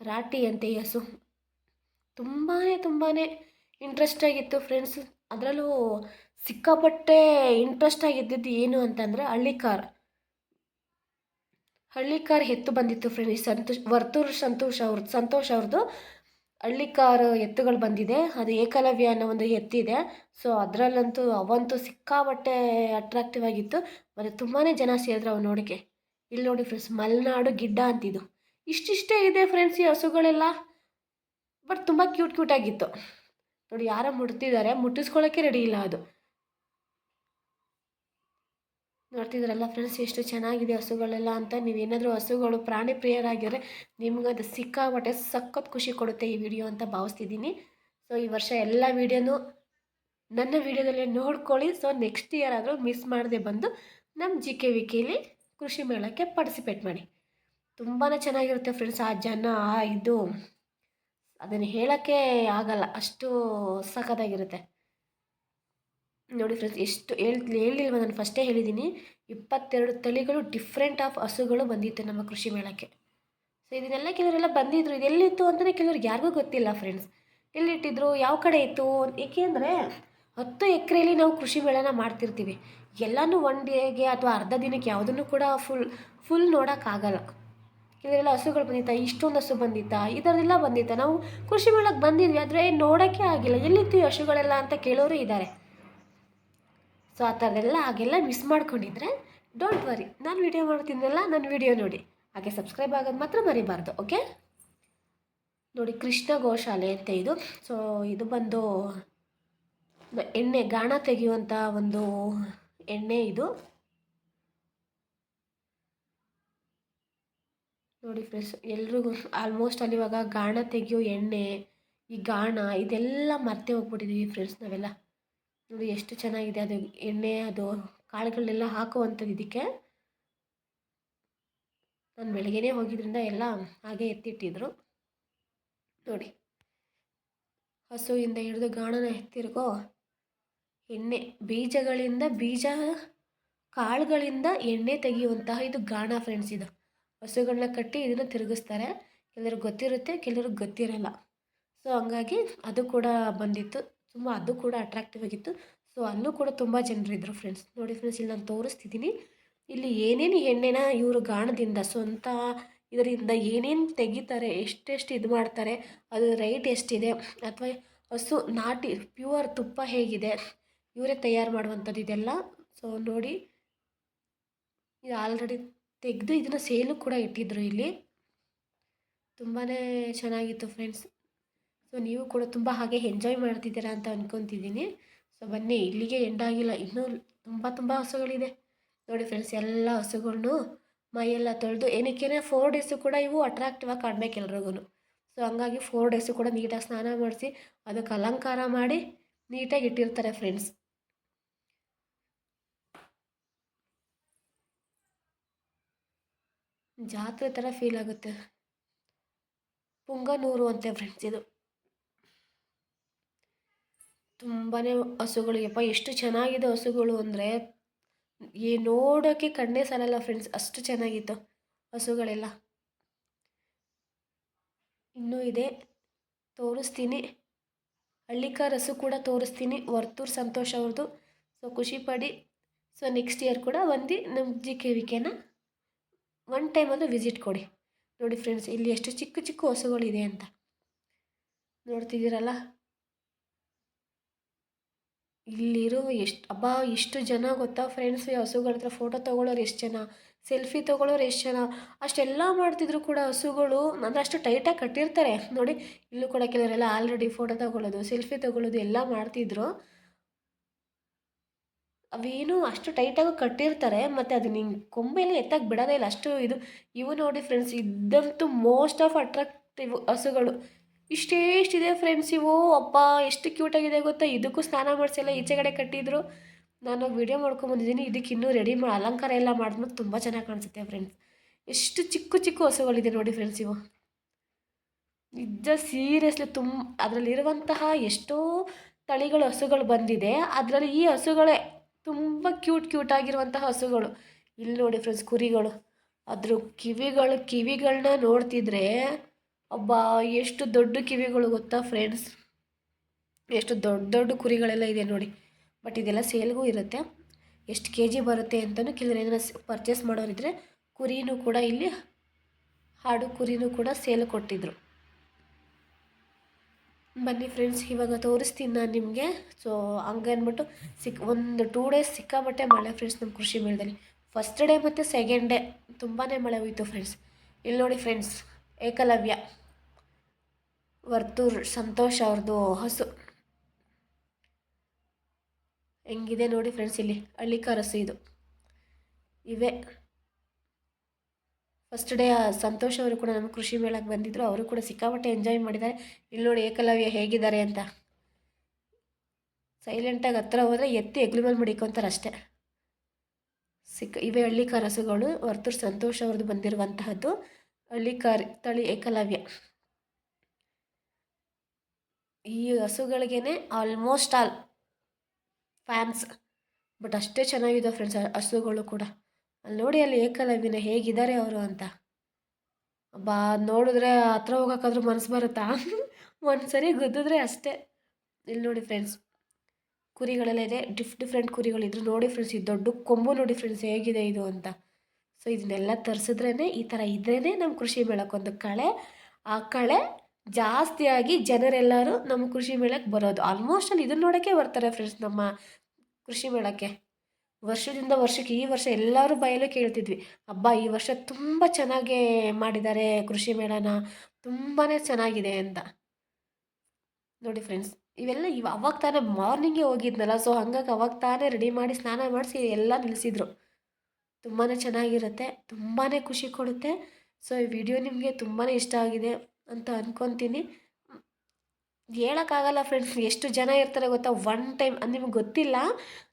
ರಾಟಿ ಅಂತೆ ಈ ಹಸು. ತುಂಬಾ ತುಂಬಾ ಇಂಟ್ರೆಸ್ಟ್ ಆಗಿತ್ತು ಫ್ರೆಂಡ್ಸ್ ಅದರಲ್ಲೂ ಸಿಕ್ಕಾಪಟ್ಟೆ ಇಂಟ್ರೆಸ್ಟ್ ಆಗಿದ್ದಿದ್ದು ಏನು ಅಂತಂದರೆ ಹಳ್ಳಿಕಾರ್. ಹಳ್ಳಿಕಾರ್ ಎತ್ತು ಬಂದಿತ್ತು ಫ್ರೆಂಡ್ಸ್ ಸಂತೋಷ್, ವರ್ತೂರ್ ಸಂತೋಷ್ ಅವ್ರದ್ದು ಸಂತೋಷ್ ಅವ್ರದ್ದು ಹಳ್ಳಿಕಾರ್ ಎತ್ತುಗಳು ಬಂದಿದೆ. ಅದು ಏಕಲವ್ಯ ಅನ್ನೋ ಒಂದು ಎತ್ತಿದೆ. ಸೊ ಅದರಲ್ಲಂತೂ ಅವಂತೂ ಸಿಕ್ಕಾಪಟ್ಟೆ ಅಟ್ರಾಕ್ಟಿವ್ ಆಗಿತ್ತು. ಮತ್ತು ತುಂಬಾ ಜನ ಸೇರಿದ್ರು ಅವ್ನು ನೋಡೋಕ್ಕೆ. ಇಲ್ಲಿ ನೋಡಿ ಫ್ರೆಂಡ್ಸ್ ಮಲೆನಾಡು ಗಿಡ್ಡ ಅಂತಿದ್ದು ಇಷ್ಟಿಷ್ಟೇ ಇದೆ ಫ್ರೆಂಡ್ಸ್ ಈ ಹಸುಗಳೆಲ್ಲ. ಬಟ್ ತುಂಬ ಕ್ಯೂಟ್ ಕ್ಯೂಟಾಗಿತ್ತು ನೋಡಿ, ಯಾರೋ ಮುಟ್ತಿದ್ದಾರೆ. ಮುಟ್ಟಿಸ್ಕೊಳ್ಳೋಕ್ಕೆ ರೆಡಿ ಇಲ್ಲ ಅದು. ನೋಡ್ತಿದ್ರಲ್ಲ ಫ್ರೆಂಡ್ಸ್ ಎಷ್ಟು ಚೆನ್ನಾಗಿದೆ ಹಸುಗಳೆಲ್ಲ ಅಂತ. ನೀವೇನಾದರೂ ಹಸುಗಳು ಪ್ರಾಣಿ ಪ್ರಿಯರಾಗಿದ್ದರೆ ಅದು ಸಿಕ್ಕಾಪಟ್ಟೆ ಸಖತ್ ಖುಷಿ ಕೊಡುತ್ತೆ ಈ ವಿಡಿಯೋ ಅಂತ ಭಾವಿಸ್ತಿದ್ದೀನಿ. ಸೊ ಈ ವರ್ಷ ಎಲ್ಲ ವೀಡಿಯೋನು ನನ್ನ ವಿಡಿಯೋದಲ್ಲೇ ನೋಡ್ಕೊಳ್ಳಿ. ಸೊ ನೆಕ್ಸ್ಟ್ ಇಯರ್ ಆದರೂ ಮಿಸ್ ಮಾಡದೆ ಬಂದು ನಮ್ಮ ಜಿ ಕೆ ವಿ ಕೃಷಿ ಮೇಳಕ್ಕೆ ಪಾರ್ಟಿಸಿಪೇಟ್ ಮಾಡಿ. ತುಂಬಾ ಚೆನ್ನಾಗಿರುತ್ತೆ ಫ್ರೆಂಡ್ಸ್ ಆ ಜನ, ಆ ಇದು. ಅದನ್ನು ಹೇಳೋಕ್ಕೆ ಆಗಲ್ಲ, ಅಷ್ಟು ಸಖತ್ತಾಗಿರುತ್ತೆ. ನೋಡಿ ಫ್ರೆಂಡ್ಸ್ ಎಷ್ಟು ಹೇಳ್ ಹೇಳಿಲ್ವ ನಾನು ಫಸ್ಟೇ ಹೇಳಿದ್ದೀನಿ ಇಪ್ಪತ್ತೆರಡು ತಳಿಗಳು ಡಿಫ್ರೆಂಟ್ ಆಫ್ ಹಸುಗಳು ಬಂದಿತ್ತು ನಮ್ಮ ಕೃಷಿ ಮೇಳಕ್ಕೆ. ಸೊ ಇದನ್ನೆಲ್ಲ ಕೆಲವರೆಲ್ಲ ಬಂದಿದ್ರು. ಇದೆಲ್ಲಿತ್ತು ಅಂತಲೇ ಕೆಲವ್ರಿಗೆ ಯಾರಿಗೂ ಗೊತ್ತಿಲ್ಲ ಫ್ರೆಂಡ್ಸ್ ಎಲ್ಲಿಟ್ಟಿದ್ರು? ಯಾವ ಕಡೆ ಇತ್ತು? ಏಕೆಂದರೆ ಹತ್ತು ಎಕರೆಯಲ್ಲಿ ನಾವು ಕೃಷಿ ಮೇಳನ ಮಾಡ್ತಿರ್ತೀವಿ. ಎಲ್ಲನೂ ಒನ್ ಡೇಗೆ ಅಥವಾ ಅರ್ಧ ದಿನಕ್ಕೆ ಯಾವುದನ್ನು ಕೂಡ ಫುಲ್ ಫುಲ್ ನೋಡೋಕ್ಕಾಗಲ್ಲ ಕೆಲವರೆಲ್ಲ ಹಸುಗಳು ಬಂದಿತ್ತಾ? ಇಷ್ಟೊಂದು ಹಸು ಬಂದಿತ್ತಾ? ಈ ಥರದ್ದೆಲ್ಲ ಬಂದಿತ್ತಾ? ನಾವು ಕೃಷಿ ಮೇಳಕ್ಕೆ ಬಂದಿದ್ವಿ. ಆದರೆ ನೋಡೋಕ್ಕೆ ಆಗಿಲ್ಲ. ಎಲ್ಲಿತ್ತು ಹಸುಗಳೆಲ್ಲ ಅಂತ ಕೇಳೋರು ಇದ್ದಾರೆ. ಸೊ ಆ ಥರದೆಲ್ಲ ಹಾಗೆಲ್ಲ ಮಿಸ್ ಮಾಡ್ಕೊಂಡಿದ್ರೆ ಡೋಂಟ್ ವರಿ ನಾನು ವೀಡಿಯೋ ಮಾಡ್ತೀನಲ್ಲ ನನ್ನ ವೀಡಿಯೋ ನೋಡಿ. ಹಾಗೆ ಸಬ್ಸ್ಕ್ರೈಬ್ ಆಗೋದು ಮಾತ್ರ ಮರಿಬಾರ್ದು ಓಕೆ ನೋಡಿ, ಕೃಷ್ಣ ಗೋಶಾಲೆ ಅಂತ ಇದು. ಸೊ ಇದು ಬಂದು ಎಣ್ಣೆ, ಗಾಣ ತೆಗೆಯುವಂಥ ಒಂದು ಎಣ್ಣೆ ಇದು. ನೋಡಿ ಫ್ರೆಂಡ್ಸ್ ಎಲ್ರಿಗೂ ಆಲ್ಮೋಸ್ಟ್ ಅಲ್ಲಿ ಇವಾಗ ಗಾಣ ತೆಗೆಯೋ ಎಣ್ಣೆ, ಈ ಗಾಣ, ಇದೆಲ್ಲ ಮರ್ತೆ ಹೋಗ್ಬಿಟ್ಟಿದ್ದೀವಿ ಫ್ರೆಂಡ್ಸ್ ನಾವೆಲ್ಲ. ನೋಡಿ ಎಷ್ಟು ಚೆನ್ನಾಗಿದೆ ಅದು ಎಣ್ಣೆ, ಅದು ಕಾಳುಗಳನ್ನೆಲ್ಲ ಹಾಕುವಂಥದ್ದು ಇದಕ್ಕೆ. ನಾನು ಬೆಳಗ್ಗೆನೇ ಹೋಗಿದ್ರಿಂದ ಎಲ್ಲ ಹಾಗೆ ಎತ್ತಿಟ್ಟಿದ್ರು. ನೋಡಿ, ಹಸುವಿಂದ ಹಿಡಿದು ಗಾಣನ ಎತ್ತಿರ್ಗೋ ಎಣ್ಣೆ, ಬೀಜಗಳಿಂದ ಬೀಜ, ಕಾಳುಗಳಿಂದ ಎಣ್ಣೆ ತೆಗೆಯುವಂತಹ ಇದು ಗಾಣ ಫ್ರೆಂಡ್ಸ್ ಇದು. ಹಸುಗಳನ್ನ ಕಟ್ಟಿ ಇದನ್ನು ತಿರುಗಿಸ್ತಾರೆ. ಕೆಲವ್ರಿಗೆ ಗೊತ್ತಿರುತ್ತೆ, ಕೆಲವ್ರಿಗೆ ಗೊತ್ತಿರಲ್ಲ. ಸೊ ಹಂಗಾಗಿ ಅದು ಕೂಡ ಬಂದಿತ್ತು. ತುಂಬ ಅದು ಕೂಡ ಅಟ್ರಾಕ್ಟಿವ್ ಆಗಿತ್ತು. ಸೊ ಅಲ್ಲೂ ಕೂಡ ತುಂಬ ಜನರಿದ್ದರು ಫ್ರೆಂಡ್ಸ್ ನೋಡಿ ಫ್ರೆಂಡ್ಸ್ ಇಲ್ಲಿ ನಾನು ತೋರಿಸ್ತಿದ್ದೀನಿ. ಇಲ್ಲಿ ಏನೇನು ಎಣ್ಣೆನ ಇವರು ಗಾಣದಿಂದ ಸ್ವಂತ ಇದರಿಂದ ಏನೇನು ತೆಗಿತಾರೆ, ಎಷ್ಟೆಷ್ಟು ಇದು ಮಾಡ್ತಾರೆ ಅದು ರೈಟ್ ಎಷ್ಟಿದೆ, ಅಥವಾ ಹಸು ನಾಟಿ ಪ್ಯೂರ್ ತುಪ್ಪ ಹೇಗಿದೆ, ಇವರೇ ತಯಾರು ಮಾಡುವಂಥದ್ದು ಇದೆಲ್ಲ. ಸೊ ನೋಡಿ. ಇದು ಆಲ್ರೆಡಿ ತೆಗೆದು ಇದನ್ನು ಸೇಲು ಕೂಡ ಇಟ್ಟಿದ್ರು ಇಲ್ಲಿ. ತುಂಬಾ ಚೆನ್ನಾಗಿತ್ತು ಫ್ರೆಂಡ್ಸ್ ಸೊ ನೀವು ಕೂಡ ತುಂಬ ಹಾಗೆ ಎಂಜಾಯ್ ಮಾಡ್ತಿದ್ದೀರಾ ಅಂತ ಅಂದ್ಕೊತಿದ್ದೀನಿ ಸೊ ಬನ್ನಿ, ಇಲ್ಲಿಗೆ ಎಂಡ್ ಆಗಿಲ್ಲ. ಇನ್ನೂ ತುಂಬ ತುಂಬ ಹಸುಗಳಿದೆ. ನೋಡಿ ಫ್ರೆಂಡ್ಸ್ ಎಲ್ಲ ಹಸುಗಳನ್ನು ಮೈಯೆಲ್ಲ ತೊಳೆದು, ಏನಕ್ಕೇನೆ ಫೋರ್ ಡೇಸು ಕೂಡ ಇವು ಅಟ್ರಾಕ್ಟಿವ್ ಆಗಿ ಕಾಣಬೇಕು ಎಲ್ರಿಗೂ ಸೊ ಹಂಗಾಗಿ ಫೋರ್ ಡೇಸು ಕೂಡ ನೀಟಾಗಿ ಸ್ನಾನ ಮಾಡಿಸಿ, ಅದಕ್ಕೆ ಅಲಂಕಾರ ಮಾಡಿ ನೀಟಾಗಿ ಇಟ್ಟಿರ್ತಾರೆ ಫ್ರೆಂಡ್ಸ್ ಜಾತ್ರೆ ಥರ ಫೀಲ್ ಆಗುತ್ತೆ. ಪುಂಗನೂರು ಅಂತೆ ಫ್ರೆಂಡ್ಸ್ ಇದು. ತುಂಬಾ ಹಸುಗಳು ಯಪ್ಪ, ಎಷ್ಟು ಚೆನ್ನಾಗಿದೆ ಹಸುಗಳು ಅಂದರೆ, ಏ ನೋಡೋಕ್ಕೆ ಕಣ್ಣೇ ಸಾಲಲ್ಲ ಫ್ರೆಂಡ್ಸ್ ಅಷ್ಟು ಚೆನ್ನಾಗಿತ್ತು ಹಸುಗಳೆಲ್ಲ. ಇನ್ನೂ ಇದೆ, ತೋರಿಸ್ತೀನಿ. ಹಳ್ಳಿಕಾರ್ ಹಸು ಕೂಡ ತೋರಿಸ್ತೀನಿ, ವರ್ತೂರು ಸಂತೋಷ್ ಅವ್ರದ್ದು ಸೊ ಖುಷಿ ಪಡಿ. ಸೊ ನೆಕ್ಸ್ಟ್ ಇಯರ್ ಕೂಡ ಒಂದು ನಮ್ಮ ಜಿ ಕೆ ವಿ ಕೆನ ಒನ್ ಟೈಮ್ ವಿಸಿಟ್ ಕೊಡಿ. ನೋಡಿ ಫ್ರೆಂಡ್ಸ್ ಇಲ್ಲಿ ಎಷ್ಟು ಚಿಕ್ಕ ಚಿಕ್ಕ ಹಸುಗಳಿದೆ ಅಂತ. ನೋಡ್ತಿದ್ದೀರಲ್ಲ? ಇಲ್ಲಿರೋ ಎಷ್ಟು, ಅಬ್ಬಾ ಎಷ್ಟು ಜನ ಗೊತ್ತಾ? ಫ್ರೆಂಡ್ಸ್ ಈ ಹಸುಗಳ ಹತ್ರ ಫೋಟೋ ತೊಗೊಳೋರು ಎಷ್ಟು ಜನ? ಸೆಲ್ಫಿ ತೊಗೊಳೋರು ಎಷ್ಟು ಜನ? ಅಷ್ಟೆಲ್ಲ ಮಾಡ್ತಿದ್ರು ಕೂಡ ಹಸುಗಳು. ಅಂದರೆ ಅಷ್ಟು ಟೈಟಾಗಿ ಕಟ್ಟಿರ್ತಾರೆ. ನೋಡಿ, ಇಲ್ಲೂ ಕೂಡ ಕೆಲವರೆಲ್ಲ ಆಲ್ರೆಡಿ ಫೋಟೋ ತೊಗೊಳ್ಳೋದು ಸೆಲ್ಫಿ ತೊಗೊಳ್ಳೋದು ಎಲ್ಲ ಮಾಡ್ತಿದ್ರು. ಅವೇನು ಅಷ್ಟು ಟೈಟಾಗಿ ಕಟ್ಟಿರ್ತಾರೆ. ಮತ್ತು ಅದು ನಿಂಗೆ ಕೊಂಬೆಲ್ಲ ಎತ್ತಕ್ಕೆ ಬಿಡೋದೇ ಇಲ್ಲ. ಅಷ್ಟು ಇದು, ಇವು ನೋಡಿ ಫ್ರೆಂಡ್ಸ್ ಇದ್ದಂತೂ ಮೋಸ್ಟ್ ಆಫ್ ಅಟ್ರಾಕ್ಟಿವ್ ಹಸುಗಳು. ಇಷ್ಟೇ ಎಷ್ಟಿದೆ ಫ್ರೆಂಡ್ಸ್ ಇವು? ಅಪ್ಪ ಎಷ್ಟು ಕ್ಯೂಟಾಗಿದೆ ಗೊತ್ತಾ? ಇದಕ್ಕೂ ಸ್ನಾನ ಮಾಡಿಸಿಲ್ಲ ಈಚೆಗಡೆ ಕಟ್ಟಿದ್ರು. ನಾನು ವಿಡಿಯೋ ಮಾಡ್ಕೊಂಬಂದಿದ್ದೀನಿ ಇದಕ್ಕೆ ಇನ್ನೂ ರೆಡಿ ಮಾಡಿ ಅಲಂಕಾರ ಎಲ್ಲ ಮಾಡಿದ್ಮೇಲೆ ತುಂಬ ಚೆನ್ನಾಗಿ ಕಾಣಿಸುತ್ತೆ ಫ್ರೆಂಡ್ಸ್ ಎಷ್ಟು ಚಿಕ್ಕ ಚಿಕ್ಕ ಹಸುಗಳಿದೆ ನೋಡಿ ಫ್ರೆಂಡ್ಸ್ ಇವು. ನಿಜ ಸೀರಿಯಸ್ಲಿ ತುಂಬ ಅದರಲ್ಲಿರುವಂತಹ ಎಷ್ಟೋ ತಳಿಗಳ, ಹಸುಗಳು ಬಂದಿದೆ. ಅದರಲ್ಲಿ ಈ ಹಸುಗಳೇ ತುಂಬ ಕ್ಯೂಟ್ ಕ್ಯೂಟ್ ಆಗಿರುವಂತಹ ಹಸುಗಳು. ಇಲ್ಲಿ ನೋಡಿ ಫ್ರೆಂಡ್ಸ್ ಕುರಿಗಳು. ಅದ್ರ ಕಿವಿಗಳು ಕಿವಿಗಳನ್ನ ನೋಡ್ತಿದ್ರೆ ಅಬ್ಬಾ, ಎಷ್ಟು ದೊಡ್ಡ ಕಿವಿಗಳು ಗೊತ್ತಾ ಫ್ರೆಂಡ್ಸ್ ಎಷ್ಟು ದೊಡ್ಡ ದೊಡ್ಡ ಕುರಿಗಳೆಲ್ಲ ಇದೆ ನೋಡಿ. ಬಟ್ ಇದೆಲ್ಲ ಸೇಲ್ಗೂ ಇರುತ್ತೆ. ಎಷ್ಟು ಕೆ ಜಿ ಬರುತ್ತೆ ಅಂತಲೂ ಕೆಲವರು ಏನಾರ ಪರ್ಚೇಸ್ ಮಾಡೋರಿದ್ರೆ ಕುರಿನೂ ಕೂಡ ಇಲ್ಲಿ ಹಾಡು ಕುರಿನೂ ಕೂಡ ಸೇಲ್ ಕೊಟ್ಟಿದ್ರು. ಬನ್ನಿ ಫ್ರೆಂಡ್ಸ್ ಇವಾಗ ತೋರಿಸ್ತೀನಿ ನಾನು ನಿಮಗೆ. ಸೊ ಹಂಗೆ ಅಂದ್ಬಿಟ್ಟು ಸಿಕ್, ಒಂದು ಟೂ ಡೇಸ್ ಸಿಕ್ಕಾಬಟ್ಟೆ ಮಳೆ ಫ್ರೆಂಡ್ಸ್ ನಮ್ಮ ಕೃಷಿ ಮೇಳದಲ್ಲಿ. ಫಸ್ಟ್ ಡೇ ಮತ್ತು ಸೆಕೆಂಡ್ ಡೇ ತುಂಬಾ ಮಳೆ ಹೋಯಿತು ಫ್ರೆಂಡ್ಸ್ ಇಲ್ಲಿ ನೋಡಿ ಫ್ರೆಂಡ್ಸ್ ಏಕಲವ್ಯ. ವರ್ತೂರ್ ಸಂತೋಷ್ ಅವ್ರದ್ದು ಹಸು. ಹೆಂಗಿದೆ ನೋಡಿ ಫ್ರೆಂಡ್ಸ್ ಇಲ್ಲಿ ಹಳ್ಳಿಕಾರ ಹಸು ಇದು. ಇವೆ. ಫಸ್ಟ್ ಡೇ ಸಂತೋಷ್ ಅವರು ಕೂಡ ನಮ್ಮ ಕೃಷಿ ಮೇಳಕ್ಕೆ ಬಂದಿದ್ದರು ಅವರು ಕೂಡ ಸಿಕ್ಕಾಪಟ್ಟೆ ಎಂಜಾಯ್ ಮಾಡಿದ್ದಾರೆ. ಇಲ್ಲಿ ನೋಡಿ ಏಕಲವ್ಯ ಹೇಗಿದ್ದಾರೆ ಅಂತ. ಸೈಲೆಂಟಾಗಿ ಹತ್ರ ಹೋದರೆ ಎತ್ತಿ ಎಗ್ಲಿಮಲ್ ಮೇಲೆ ಮಡಿಕೊಂತಾರೆ ಅಷ್ಟೇ. ಸಿಕ್ಕ ಇವೆ ಹಳ್ಳಿ ಹಸುಗಳು ವರ್ತೂರ್ ಸಂತೋಷ್ ಅವ್ರದ್ದು ಬಂದಿರುವಂತಹದ್ದು. ಹಳ್ಳಿಕಾರ್ ತಳಿ ಏಕಲವ್ಯ. ಈ ಹಸುಗಳಿಗೇ ಆಲ್ಮೋಸ್ಟ್ ಆಲ್ ಫ್ಯಾನ್ಸ್ ಬಟ್ ಅಷ್ಟೇ ಚೆನ್ನಾಗಿದೆ ಫ್ರೆಂಡ್ಸ್ ಹಸುಗಳು ಕೂಡ. ಅಲ್ಲಿ ನೋಡಿ ಅಲ್ಲಿ ಏಕಲವ್ಯನ ಹೇಗಿದ್ದಾರೆ ಅವರು ಅಂತ. ಬಾ, ನೋಡಿದ್ರೆ ಹತ್ರ ಹೋಗೋಕ್ಕಾದ್ರೂ ಮನಸ್ಸು ಬರುತ್ತಾ? ಒಂದ್ಸರಿ ಗುದ್ದಿದ್ರೆ ಅಷ್ಟೇ. ಇಲ್ಲಿ ನೋಡಿ ಫ್ರೆಂಡ್ಸ್ ಕುರಿಗಳೆಲ್ಲ ಇದೆ. ಡಿಫ್ ಡಿಫ್ರೆಂಟ್ ಕುರಿಗಳಿದ್ರು. ನೋಡಿ ಫ್ರೆಂಡ್ಸ್ ಇದು ದೊಡ್ಡ ಕೊಂಬು ನೋಡಿ ಫ್ರೆಂಡ್ಸ್ ಹೇಗಿದೆ ಇದು ಅಂತ. ಸೊ ಇದನ್ನೆಲ್ಲ ತರಿಸಿದ್ರೇ ಈ ಥರ ಇದ್ರೇ ನಮ್ಮ ಕೃಷಿ ಮೇಳಕ್ಕೊಂದು ಕಳೆ. ಆ ಕಳೆ ಜಾಸ್ತಿಯಾಗಿ ಜನರೆಲ್ಲರೂ ನಮ್ಮ ಕೃಷಿ ಮೇಳಕ್ಕೆ ಬರೋದು. ಆಲ್ಮೋಸ್ಟ್ ಅಲ್ಲಿ ಇದನ್ನ ನೋಡೋಕ್ಕೆ ಬರ್ತಾರೆ ಫ್ರೆಂಡ್ಸ್ ನಮ್ಮ ಕೃಷಿ ಮೇಳಕ್ಕೆ. ವರ್ಷದಿಂದ ವರ್ಷಕ್ಕೆ ಈ ವರ್ಷ ಎಲ್ಲರೂ ಬಯಲು ಕೇಳ್ತಿದ್ವಿ. ಹಬ್ಬ ಈ ವರ್ಷ ತುಂಬ ಚೆನ್ನಾಗಿ ಮಾಡಿದ್ದಾರೆ ಕೃಷಿ ಮೇಳನ. ತುಂಬಾ ಚೆನ್ನಾಗಿದೆ ಅಂತ. ನೋಡಿ ಫ್ರೆಂಡ್ಸ್ ಇವೆಲ್ಲ ಇವ ಅವಾಗ ತಾನೇ ಮಾರ್ನಿಂಗೇ ಹೋಗಿದ್ನಲ್ಲ ಸೊ ಹಂಗಾಗಿ ಅವಾಗ ತಾನೇ ರೆಡಿ ಮಾಡಿ ಸ್ನಾನ ಮಾಡಿಸಿ ಎಲ್ಲ ನಿಲ್ಲಿಸಿದ್ರು ತುಂಬಾ ಚೆನ್ನಾಗಿರುತ್ತೆ ತುಂಬಾ ಖುಷಿ ಕೊಡುತ್ತೆ. ಸೊ ಈ ವಿಡಿಯೋ ನಿಮಗೆ ತುಂಬಾ ಇಷ್ಟ ಆಗಿದೆ. ಅಂತ ಅಂದ್ಕೊತೀನಿ ಹೇಳೋಕ್ಕಾಗಲ್ಲ ಫ್ರೆಂಡ್ಸ್ ಎಷ್ಟು ಜನ ಇರ್ತಾರೆ ಗೊತ್ತಾ? ಒನ್ ಟೈಮ್ ನಿಮ್ಗೆ ಗೊತ್ತಿಲ್ಲ.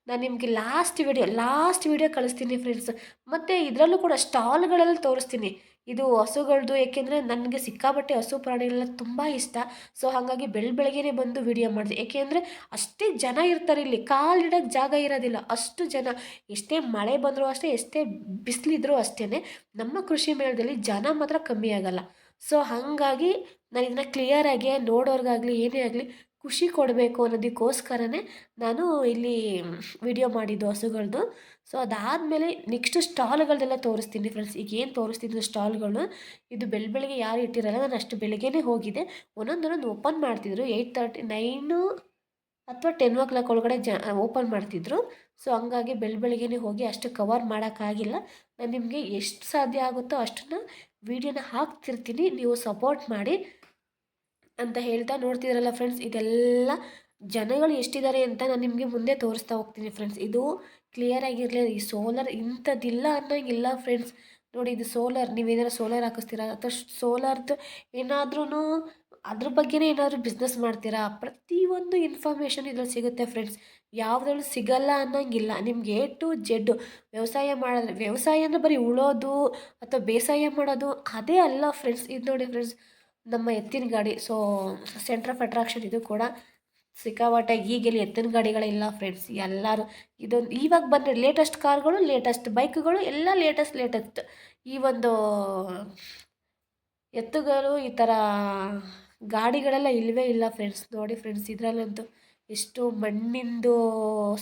ನಾನು ನಿಮಗೆ ಲಾಸ್ಟ್ ವಿಡಿಯೋ ಲಾಸ್ಟ್ ವಿಡಿಯೋ ಕಳಿಸ್ತೀನಿ ಫ್ರೆಂಡ್ಸ್ ಮತ್ತು ಇದರಲ್ಲೂ ಕೂಡ ಸ್ಟಾಲ್ಗಳಲ್ಲಿ ತೋರಿಸ್ತೀನಿ. ಇದು ಹಸುಗಳದ್ದು ಏಕೆಂದರೆ ನನಗೆ ಸಿಕ್ಕಾಪಟ್ಟೆ ಹಸು ಪ್ರಾಣಿಗಳೆಲ್ಲ ತುಂಬ ಇಷ್ಟ. ಸೊ ಹಾಗಾಗಿ ಬೆಳ ಬೆಳಗ್ಗೆನೇ ಬಂದು ವಿಡಿಯೋ ಮಾಡಿದೆ. ಏಕೆಂದರೆ ಅಷ್ಟೇ ಜನ ಇರ್ತಾರೆ ಇಲ್ಲಿ. ಕಾಲಿಡೋಕ್ಕೆ ಜಾಗ ಇರೋದಿಲ್ಲ. ಅಷ್ಟು ಜನ. ಎಷ್ಟೇ ಮಳೆ ಬಂದರೂ ಅಷ್ಟೇ, ಎಷ್ಟೇ ಬಿಸಿಲಿದ್ರೂ ಅಷ್ಟೇ ನಮ್ಮ ಕೃಷಿ ಮೇಳದಲ್ಲಿ ಜನ ಮಾತ್ರ ಕಮ್ಮಿ ಆಗಲ್ಲ. ಸೊ ಹಾಗಾಗಿ ನಾನು ಇದನ್ನ ಕ್ಲಿಯರಾಗಿ ನೋಡೋರ್ಗಾಗಲಿ, ಏನೇ ಆಗಲಿ, ಖುಷಿ ಕೊಡಬೇಕು ಅನ್ನೋದಕ್ಕೋಸ್ಕರನೇ ನಾನು ಇಲ್ಲಿ ವಿಡಿಯೋ ಮಾಡಿದ್ದು ಹಸುಗಳದ್ದು ಸೊ ಅದಾದಮೇಲೆ ನೆಕ್ಸ್ಟ್ ಸ್ಟಾಲ್ಗಳನ್ನೆಲ್ಲ ತೋರಿಸ್ತೀನಿ ಫ್ರೆಂಡ್ಸ್ ಈಗ ಏನು ತೋರಿಸ್ತಿದ್ದು ಸ್ಟಾಲ್ಗಳು. ಇದು ಬೆಳ ಬೆಳಗ್ಗೆ ಯಾರು ಇಟ್ಟಿರಲ್ಲ, ನಾನು ಅಷ್ಟು ಬೆಳಗ್ಗೆನೇ ಹೋಗಿದೆ ಒಂದೊಂದೊಂದು ಓಪನ್ ಮಾಡ್ತಿದ್ರು. ಏಯ್ಟ್ ತರ್ಟಿ ನೈನು ಅಥವಾ ಟೆನ್ ಓ ಕ್ಲಾಕ್ ಒಳಗಡೆ ಜ ಓಪನ್ ಮಾಡ್ತಿದ್ರು. ಸೊ ಹಂಗಾಗಿ ಬೆಳ ಬೆಳಗ್ಗೆನೇ ಹೋಗಿ ಅಷ್ಟು ಕವರ್ ಮಾಡೋಕ್ಕಾಗಿಲ್ಲ. ನಾನು ನಿಮಗೆ ಎಷ್ಟು ಸಾಧ್ಯ ಆಗುತ್ತೋ ಅಷ್ಟನ್ನು ವೀಡಿಯೋನ ಹಾಕ್ತಿರ್ತೀನಿ. ನೀವು ಸಪೋರ್ಟ್ ಮಾಡಿ ಅಂತ ಹೇಳ್ತಾ ನೋಡ್ತಿದ್ರಲ್ಲ ಫ್ರೆಂಡ್ಸ್ ಇದೆಲ್ಲ ಜನಗಳು ಎಷ್ಟಿದ್ದಾರೆ ಅಂತ ನಾನು ನಿಮಗೆ ಮುಂದೆ ತೋರಿಸ್ತಾ ಹೋಗ್ತೀನಿ ಫ್ರೆಂಡ್ಸ್ ಇದು ಕ್ಲಿಯರ್ ಆಗಿರಲಿ, ಈ ಸೋಲಾರ್ ಇಂಥದ್ದಿಲ್ಲ ಅನ್ನೋಂಗಿಲ್ಲ ಫ್ರೆಂಡ್ಸ್ ನೋಡಿ, ಇದು ಸೋಲಾರ್ ನೀವೇನಾದ್ರು ಸೋಲಾರ್ ಹಾಕಿಸ್ತೀರಾ? ಅಥವಾ ಸೋಲಾರ್ದು ಏನಾದ್ರೂ ಅದ್ರ ಬಗ್ಗೆನೇ ಏನಾದರೂ ಬಿಸ್ನೆಸ್ ಮಾಡ್ತೀರಾ? ಪ್ರತಿಯೊಂದು ಇನ್ಫಾರ್ಮೇಷನ್ ಇದ್ರಲ್ಲಿ ಸಿಗುತ್ತೆ ಫ್ರೆಂಡ್ಸ್ ಯಾವುದ್ರಲ್ಲೂ ಸಿಗಲ್ಲ ಅನ್ನೋಂಗಿಲ್ಲ. ನಿಮ್ಗೆ ಎ ಟು ಜೆಡ್ಡು ವ್ಯವಸಾಯ ಮಾಡಿದ್ರೆ ವ್ಯವಸಾಯ ಅಂದರೆ ಬರೀ ಉಳೋದು ಅಥವಾ ಬೇಸಾಯ ಮಾಡೋದು ಅದೇ ಅಲ್ಲ ಫ್ರೆಂಡ್ಸ್ ಇದು ನೋಡಿ ಫ್ರೆಂಡ್ಸ್ ನಮ್ಮ ಎತ್ತಿನ ಗಾಡಿ ಸೊ ಸೆಂಟ್ರ್ ಆಫ್ ಅಟ್ರಾಕ್ಷನ್ ಇದು ಕೂಡ ಸಿಕ್ಕಾಪಟ್ಟೆ ಈಗೆಲ್ಲಿ ಎತ್ತಿನ ಗಾಡಿಗಳಿಲ್ಲ ಫ್ರೆಂಡ್ಸ್ ಎಲ್ಲರೂ ಇದೊಂದು, ಇವಾಗ ಬಂದರೆ ಲೇಟೆಸ್ಟ್ ಕಾರ್ಗಳು ಲೇಟೆಸ್ಟ್ ಬೈಕ್ಗಳು ಎಲ್ಲ ಲೇಟೆಸ್ಟ್ ಲೇಟೆಸ್ಟ್ ಈ ಒಂದು ಎತ್ತುಗಳು ಈ ಥರ ಗಾಡಿಗಳೆಲ್ಲ ಇಲ್ಲವೇ ಇಲ್ಲ ಫ್ರೆಂಡ್ಸ್ ನೋಡಿ ಫ್ರೆಂಡ್ಸ್ ಇದರಲ್ಲಂತೂ. ಎಷ್ಟು ಮಣ್ಣಿಂದು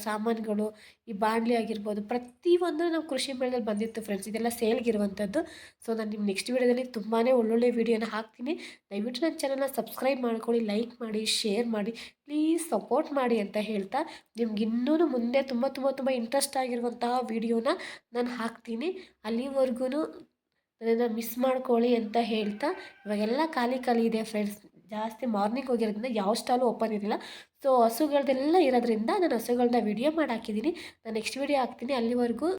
ಸಾಮಾನುಗಳು ಈ ಬಾಣಲೆ ಆಗಿರ್ಬೋದು ಪ್ರತಿಯೊಂದು ನಮ್ಮ ಕೃಷಿ ಮೇಳದಲ್ಲಿ ಬಂದಿತ್ತು ಫ್ರೆಂಡ್ಸ್ ಇದೆಲ್ಲ ಸೇಲ್ಗಿರುವಂಥದ್ದು ಸೊ ನಾನು ನಿಮ್ಮ ನೆಕ್ಸ್ಟ್ ವೀಡಿಯೋದಲ್ಲಿ ತುಂಬಾ ಒಳ್ಳೊಳ್ಳೆ ವೀಡಿಯೋನ ಹಾಕ್ತೀನಿ. ದಯವಿಟ್ಟು ನನ್ನ ಚಾನಲ್ನ ಸಬ್ಸ್ಕ್ರೈಬ್ ಮಾಡ್ಕೊಳ್ಳಿ ಲೈಕ್ ಮಾಡಿ ಶೇರ್ ಮಾಡಿ ಪ್ಲೀಸ್ ಸಪೋರ್ಟ್ ಮಾಡಿ ಅಂತ ಹೇಳ್ತಾ ನಿಮ್ಗೆ ಇನ್ನೂ ಮುಂದೆ ತುಂಬ ತುಂಬ ತುಂಬ ಇಂಟ್ರೆಸ್ಟ್ ಆಗಿರುವಂತಹ ವೀಡಿಯೋನ ನಾನು ಹಾಕ್ತೀನಿ. ಅಲ್ಲಿವರೆಗೂ ನನ್ನನ್ನು ಮಿಸ್ ಮಾಡ್ಕೊಳ್ಳಿ ಅಂತ ಹೇಳ್ತಾ ಇವಾಗೆಲ್ಲ ಖಾಲಿ ಖಾಲಿ ಇದೆ ಫ್ರೆಂಡ್ಸ್ ಜಾಸ್ತಿ ಮಾರ್ನಿಂಗ್ ಹೋಗಿರೋದ್ರಿಂದ ಯಾವ ಸ್ಟಾಲು ಓಪನ್ ಇರಲಿಲ್ಲ. ಸೊ ಹಸುಗಳ್ದೆಲ್ಲ ಇರೋದ್ರಿಂದ ನಾನು ಹಸುಗಳನ್ನ ವಿಡಿಯೋ ಮಾಡಿ ಹಾಕಿದ್ದೀನಿ. ನಾನು ನೆಕ್ಸ್ಟ್ ವೀಡಿಯೋ ಹಾಕ್ತೀನಿ ಅಲ್ಲಿವರೆಗೂ.